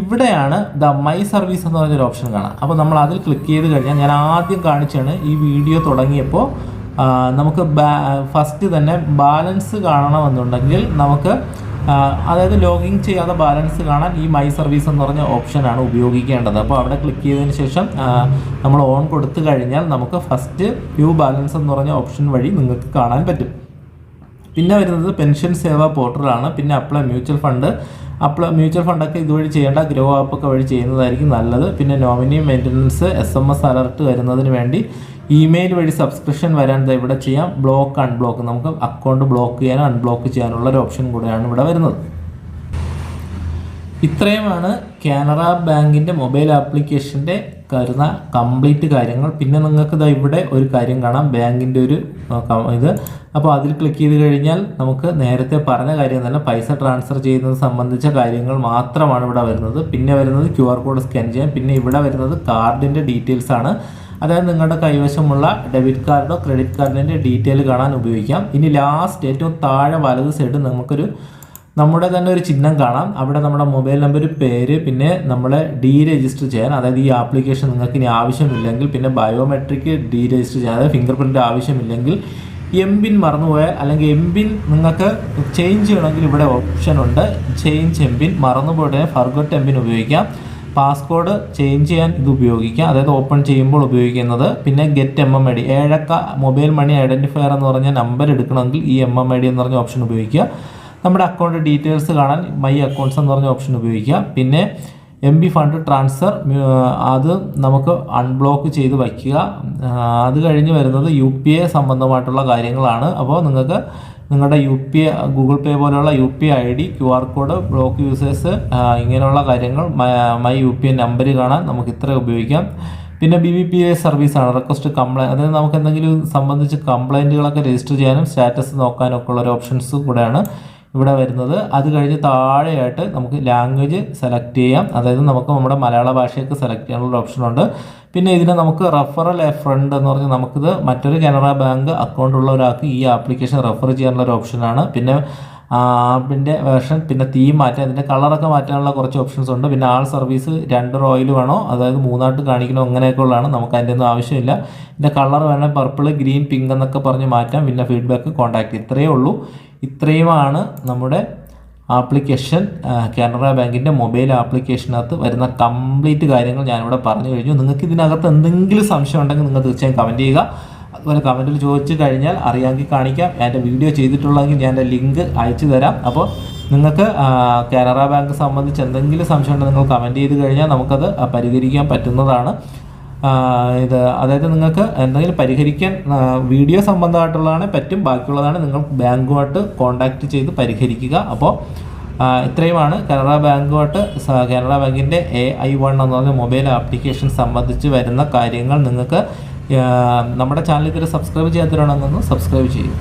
ഇവിടെയാണ് ദ മൈ സർവീസ് എന്ന് പറഞ്ഞൊരു ഓപ്ഷൻ കാണാം. അപ്പോൾ നമ്മൾ അതിൽ ക്ലിക്ക് ചെയ്ത് കഴിഞ്ഞാൽ ഞാൻ ആദ്യം കാണിച്ചാണ് ഈ വീഡിയോ തുടങ്ങിയപ്പോൾ നമുക്ക് ഫസ്റ്റ് തന്നെ ബാലൻസ് കാണണമെന്നുണ്ടെങ്കിൽ നമുക്ക് അതായത് ലോഗിൻ ചെയ്യാതെ ബാലൻസ് കാണാൻ ഈ മൈ സർവീസ് എന്ന് പറഞ്ഞ ഓപ്ഷനാണ് ഉപയോഗിക്കേണ്ടത്. അപ്പോൾ അവിടെ ക്ലിക്ക് ചെയ്തതിന് ശേഷം നമ്മൾ ഓൺ കൊടുത്തു കഴിഞ്ഞാൽ നമുക്ക് ഫസ്റ്റ് വ്യൂ ബാലൻസ് എന്ന് പറഞ്ഞ ഓപ്ഷൻ വഴി നിങ്ങൾക്ക് കാണാൻ പറ്റും. പിന്നെ വരുന്നത് പെൻഷൻ സേവാ പോർട്ടലാണ് പിന്നെ apply mutual fund apply mutual ഫണ്ടൊക്കെ ഇതുവഴി ചെയ്യേണ്ട ഗ്രോ ആപ്പ് ഒക്കെ വഴി ചെയ്യുന്നതായിരിക്കും നല്ലത്. പിന്നെ nominee maintenance S M S alert വരുന്നതിന് വേണ്ടി ഇമെയിൽ വഴി സബ്സ്ക്രിപ്ഷൻ വരാൻ ഇവിടെ ചെയ്യാം. ബ്ലോക്ക് അൺബ്ലോക്ക് നമുക്ക് അക്കൗണ്ട് ബ്ലോക്ക് ചെയ്യാനോ അൺബ്ലോക്ക് ചെയ്യാനുള്ള ഒരു ഓപ്ഷൻ കൂടെയാണ് ഇവിടെ വരുന്നത്. ഇത്രയുമാണ് കാനറ ബാങ്കിന്റെ മൊബൈൽ ആപ്ലിക്കേഷന്റെ കരുന്ന കംപ്ലീറ്റ് കാര്യങ്ങൾ. പിന്നെ നിങ്ങൾക്ക് ഇതാ ഇവിടെ ഒരു കാര്യം കാണാം. ബാങ്കിന്റെ ഒരു ഇത്. അപ്പോൾ അതിൽ ക്ലിക്ക് ചെയ്ത് കഴിഞ്ഞാൽ നമുക്ക് നേരത്തെ പറഞ്ഞ കാര്യം തന്നെ പൈസ ട്രാൻസ്ഫർ ചെയ്യുന്നത് സംബന്ധിച്ച കാര്യങ്ങൾ മാത്രമാണ് ഇവിടെ വരുന്നത്. പിന്നെ വരുന്നത് ക്യു കോഡ് സ്കാൻ ചെയ്യാം. പിന്നെ ഇവിടെ വരുന്നത് കാർഡിന്റെ ഡീറ്റെയിൽസ് ആണ്. അതായത് നിങ്ങളുടെ കൈവശമുള്ള ഡെബിറ്റ് കാർഡോ ക്രെഡിറ്റ് കാർഡിന്റെ ഡീറ്റെയിൽ കാണാൻ ഉപയോഗിക്കാം. ഇനി ലാസ്റ്റ് ഏറ്റവും താഴെ വലത് സൈഡ് നമുക്കൊരു നമ്മുടെ തന്നെ ഒരു ചിഹ്നം കാണാം. അവിടെ നമ്മുടെ മൊബൈൽ നമ്പർ പേര് പിന്നെ നമ്മളെ ഡീ രജിസ്റ്റർ ചെയ്യാൻ അതായത് ഈ ആപ്ലിക്കേഷൻ നിങ്ങൾക്ക് ഇനി ആവശ്യമില്ലെങ്കിൽ പിന്നെ ബയോമെട്രിക് ഡീ രജിസ്റ്റർ ചെയ്യാൻ അതായത് ഫിംഗർ പ്രിന്റ് ആവശ്യമില്ലെങ്കിൽ എം പിൻ മറന്നുപോയാൽ അല്ലെങ്കിൽ എം പിൻ നിങ്ങൾക്ക് ചേഞ്ച് ചെയ്യണമെങ്കിൽ ഇവിടെ ഓപ്ഷൻ ഉണ്ട്. ചേഞ്ച് എം പിൻ മറന്നുപോയിട്ട് ഫർഗോട്ട് എം പിൻ ഉപയോഗിക്കാം. പാസ്കോഡ് ചേഞ്ച് ചെയ്യാൻ ഇത് ഉപയോഗിക്കാം. അതായത് ഓപ്പൺ ചെയ്യുമ്പോൾ ഉപയോഗിക്കുന്നത്. പിന്നെ get M M I D ഏഴക്ക mobile money identifier എന്ന് പറഞ്ഞ നമ്പർ എടുക്കണമെങ്കിൽ ഈ എം എം ഐ ഡി എന്ന് പറഞ്ഞ ഓപ്ഷൻ ഉപയോഗിക്കുക. നമ്മുടെ അക്കൗണ്ട് ഡീറ്റെയിൽസ് കാണാൻ മൈ അക്കൗണ്ട്സ് എന്ന് പറഞ്ഞ ഓപ്ഷൻ ഉപയോഗിക്കുക. പിന്നെ എം ബി ഫണ്ട് ട്രാൻസ്ഫർ അത് നമുക്ക് അൺബ്ലോക്ക് ചെയ്ത് വയ്ക്കുക. അത് കഴിഞ്ഞ് വരുന്നത് യു പി എ സംബന്ധമായിട്ടുള്ള കാര്യങ്ങളാണ്. അപ്പോൾ നിങ്ങൾക്ക് നിങ്ങളുടെ യു പി ഗൂഗിൾ പേ പോലെയുള്ള U P I D Q R code block users ഇങ്ങനെയുള്ള കാര്യങ്ങൾ my U P I number കാണാൻ നമുക്ക് ഇത്ര ഉപയോഗിക്കാം. പിന്നെ ബി ബി പി ഐ സർവീസാണ് റിക്വസ്റ്റ് കംപ്ലൈന്റ് അതായത് നമുക്ക് എന്തെങ്കിലും സംബന്ധിച്ച് കംപ്ലൈന്റുകളൊക്കെ രജിസ്റ്റർ ചെയ്യാനും സ്റ്റാറ്റസ് നോക്കാനും ഒക്കെ ഉള്ള ഒരു ഓപ്ഷൻസ് കൂടെയാണ്. ഇവിടെ വരുന്നത്. അത് കഴിഞ്ഞ് താഴെയായിട്ട് നമുക്ക് ലാംഗ്വേജ് സെലക്ട് ചെയ്യാം. അതായത് നമുക്ക് നമ്മുടെ മലയാള ഭാഷയൊക്കെ സെലക്ട് ചെയ്യാനുള്ള ഓപ്ഷൻ ഉണ്ട്. പിന്നെ ഇതിന് നമുക്ക് റെഫറൽ എ ഫ്രണ്ട് എന്ന് പറഞ്ഞാൽ നമുക്കിത് മറ്റൊരു കാനറ ബാങ്ക് അക്കൗണ്ട് ഉള്ള ഒരാൾക്ക് ഈ ആപ്ലിക്കേഷൻ റെഫർ ചെയ്യാനുള്ള ഒരു ഓപ്ഷനാണ് പിന്നെ ആപ്പിന്റെ വേർഷൻ പിന്നെ തീം മാറ്റാൻ ഇതിന്റെ കളറൊക്കെ മാറ്റാനുള്ള കുറച്ച് ഓപ്ഷൻസ് ഉണ്ട്. പിന്നെ ആൾ സർവീസ് രണ്ട് റോയിൽ വേണോ അതായത് മൂന്നായിട്ട് കാണിക്കണോ അങ്ങനെയൊക്കെ ഉള്ളതാണ് നമുക്ക് അതിന്റെ ഒന്നും ആവശ്യമില്ല. ഇതിന്റെ കളർ വേണമെങ്കിൽ പർപ്പിൾ ഗ്രീൻ പിങ്ക് എന്നൊക്കെ പറഞ്ഞ് മാറ്റാം. പിന്നെ ഫീഡ്ബാക്ക് കോൺടാക്ട് ഇത്രയേ ഉള്ളൂ. ഇത്രയുമാണ് നമ്മുടെ ആപ്ലിക്കേഷൻ കാനറ ബാങ്കിന്റെ മൊബൈൽ ആപ്ലിക്കേഷനകത്ത് വരുന്ന കംപ്ലീറ്റ് കാര്യങ്ങൾ ഞാനിവിടെ പറഞ്ഞു കഴിഞ്ഞു. നിങ്ങൾക്ക് ഇതിനകത്ത് എന്തെങ്കിലും സംശയം ഉണ്ടെങ്കിൽ നിങ്ങൾ തീർച്ചയായും കമന്റ് ചെയ്യുക. അതുപോലെ കമന്റിൽ ചോദിച്ചു കഴിഞ്ഞാൽ അറിയാമെങ്കിൽ കാണിക്കാം. എന്റെ വീഡിയോ ചെയ്തിട്ടുള്ളതെങ്കിൽ ഞാൻ എന്റെ ലിങ്ക് അയച്ചു തരാം. അപ്പോൾ നിങ്ങൾക്ക് കാനറ ബാങ്ക് സംബന്ധിച്ച് എന്തെങ്കിലും സംശയം ഉണ്ടെങ്കിൽ നിങ്ങൾ കമന്റ് ചെയ്ത് കഴിഞ്ഞാൽ നമുക്കത് പരിഹരിക്കാൻ പറ്റുന്നതാണ്. ഇത് അതായത് നിങ്ങൾക്ക് എന്തെങ്കിലും പരിഹരിക്കാൻ വീഡിയോ സംബന്ധമായിട്ടുള്ളതാണ് പറ്റും. ബാക്കിയുള്ളതാണ് നിങ്ങൾ ബാങ്കുമായിട്ട് കോൺടാക്റ്റ് ചെയ്ത് പരിഹരിക്കുക. അപ്പോൾ ഇത്രയുമാണ് കാനറ ബാങ്കുമായിട്ട് കനറ ബാങ്കിന്റെ എ ഐ വൺ എന്ന് പറഞ്ഞ മൊബൈൽ ആപ്ലിക്കേഷൻ സംബന്ധിച്ച് വരുന്ന കാര്യങ്ങൾ നിങ്ങൾക്ക് നമ്മുടെ ചാനൽ ഇതുവരെ സബ്സ്ക്രൈബ് ചെയ്യാത്തവരാണെന്നൊന്ന് സബ്സ്ക്രൈബ് ചെയ്യും.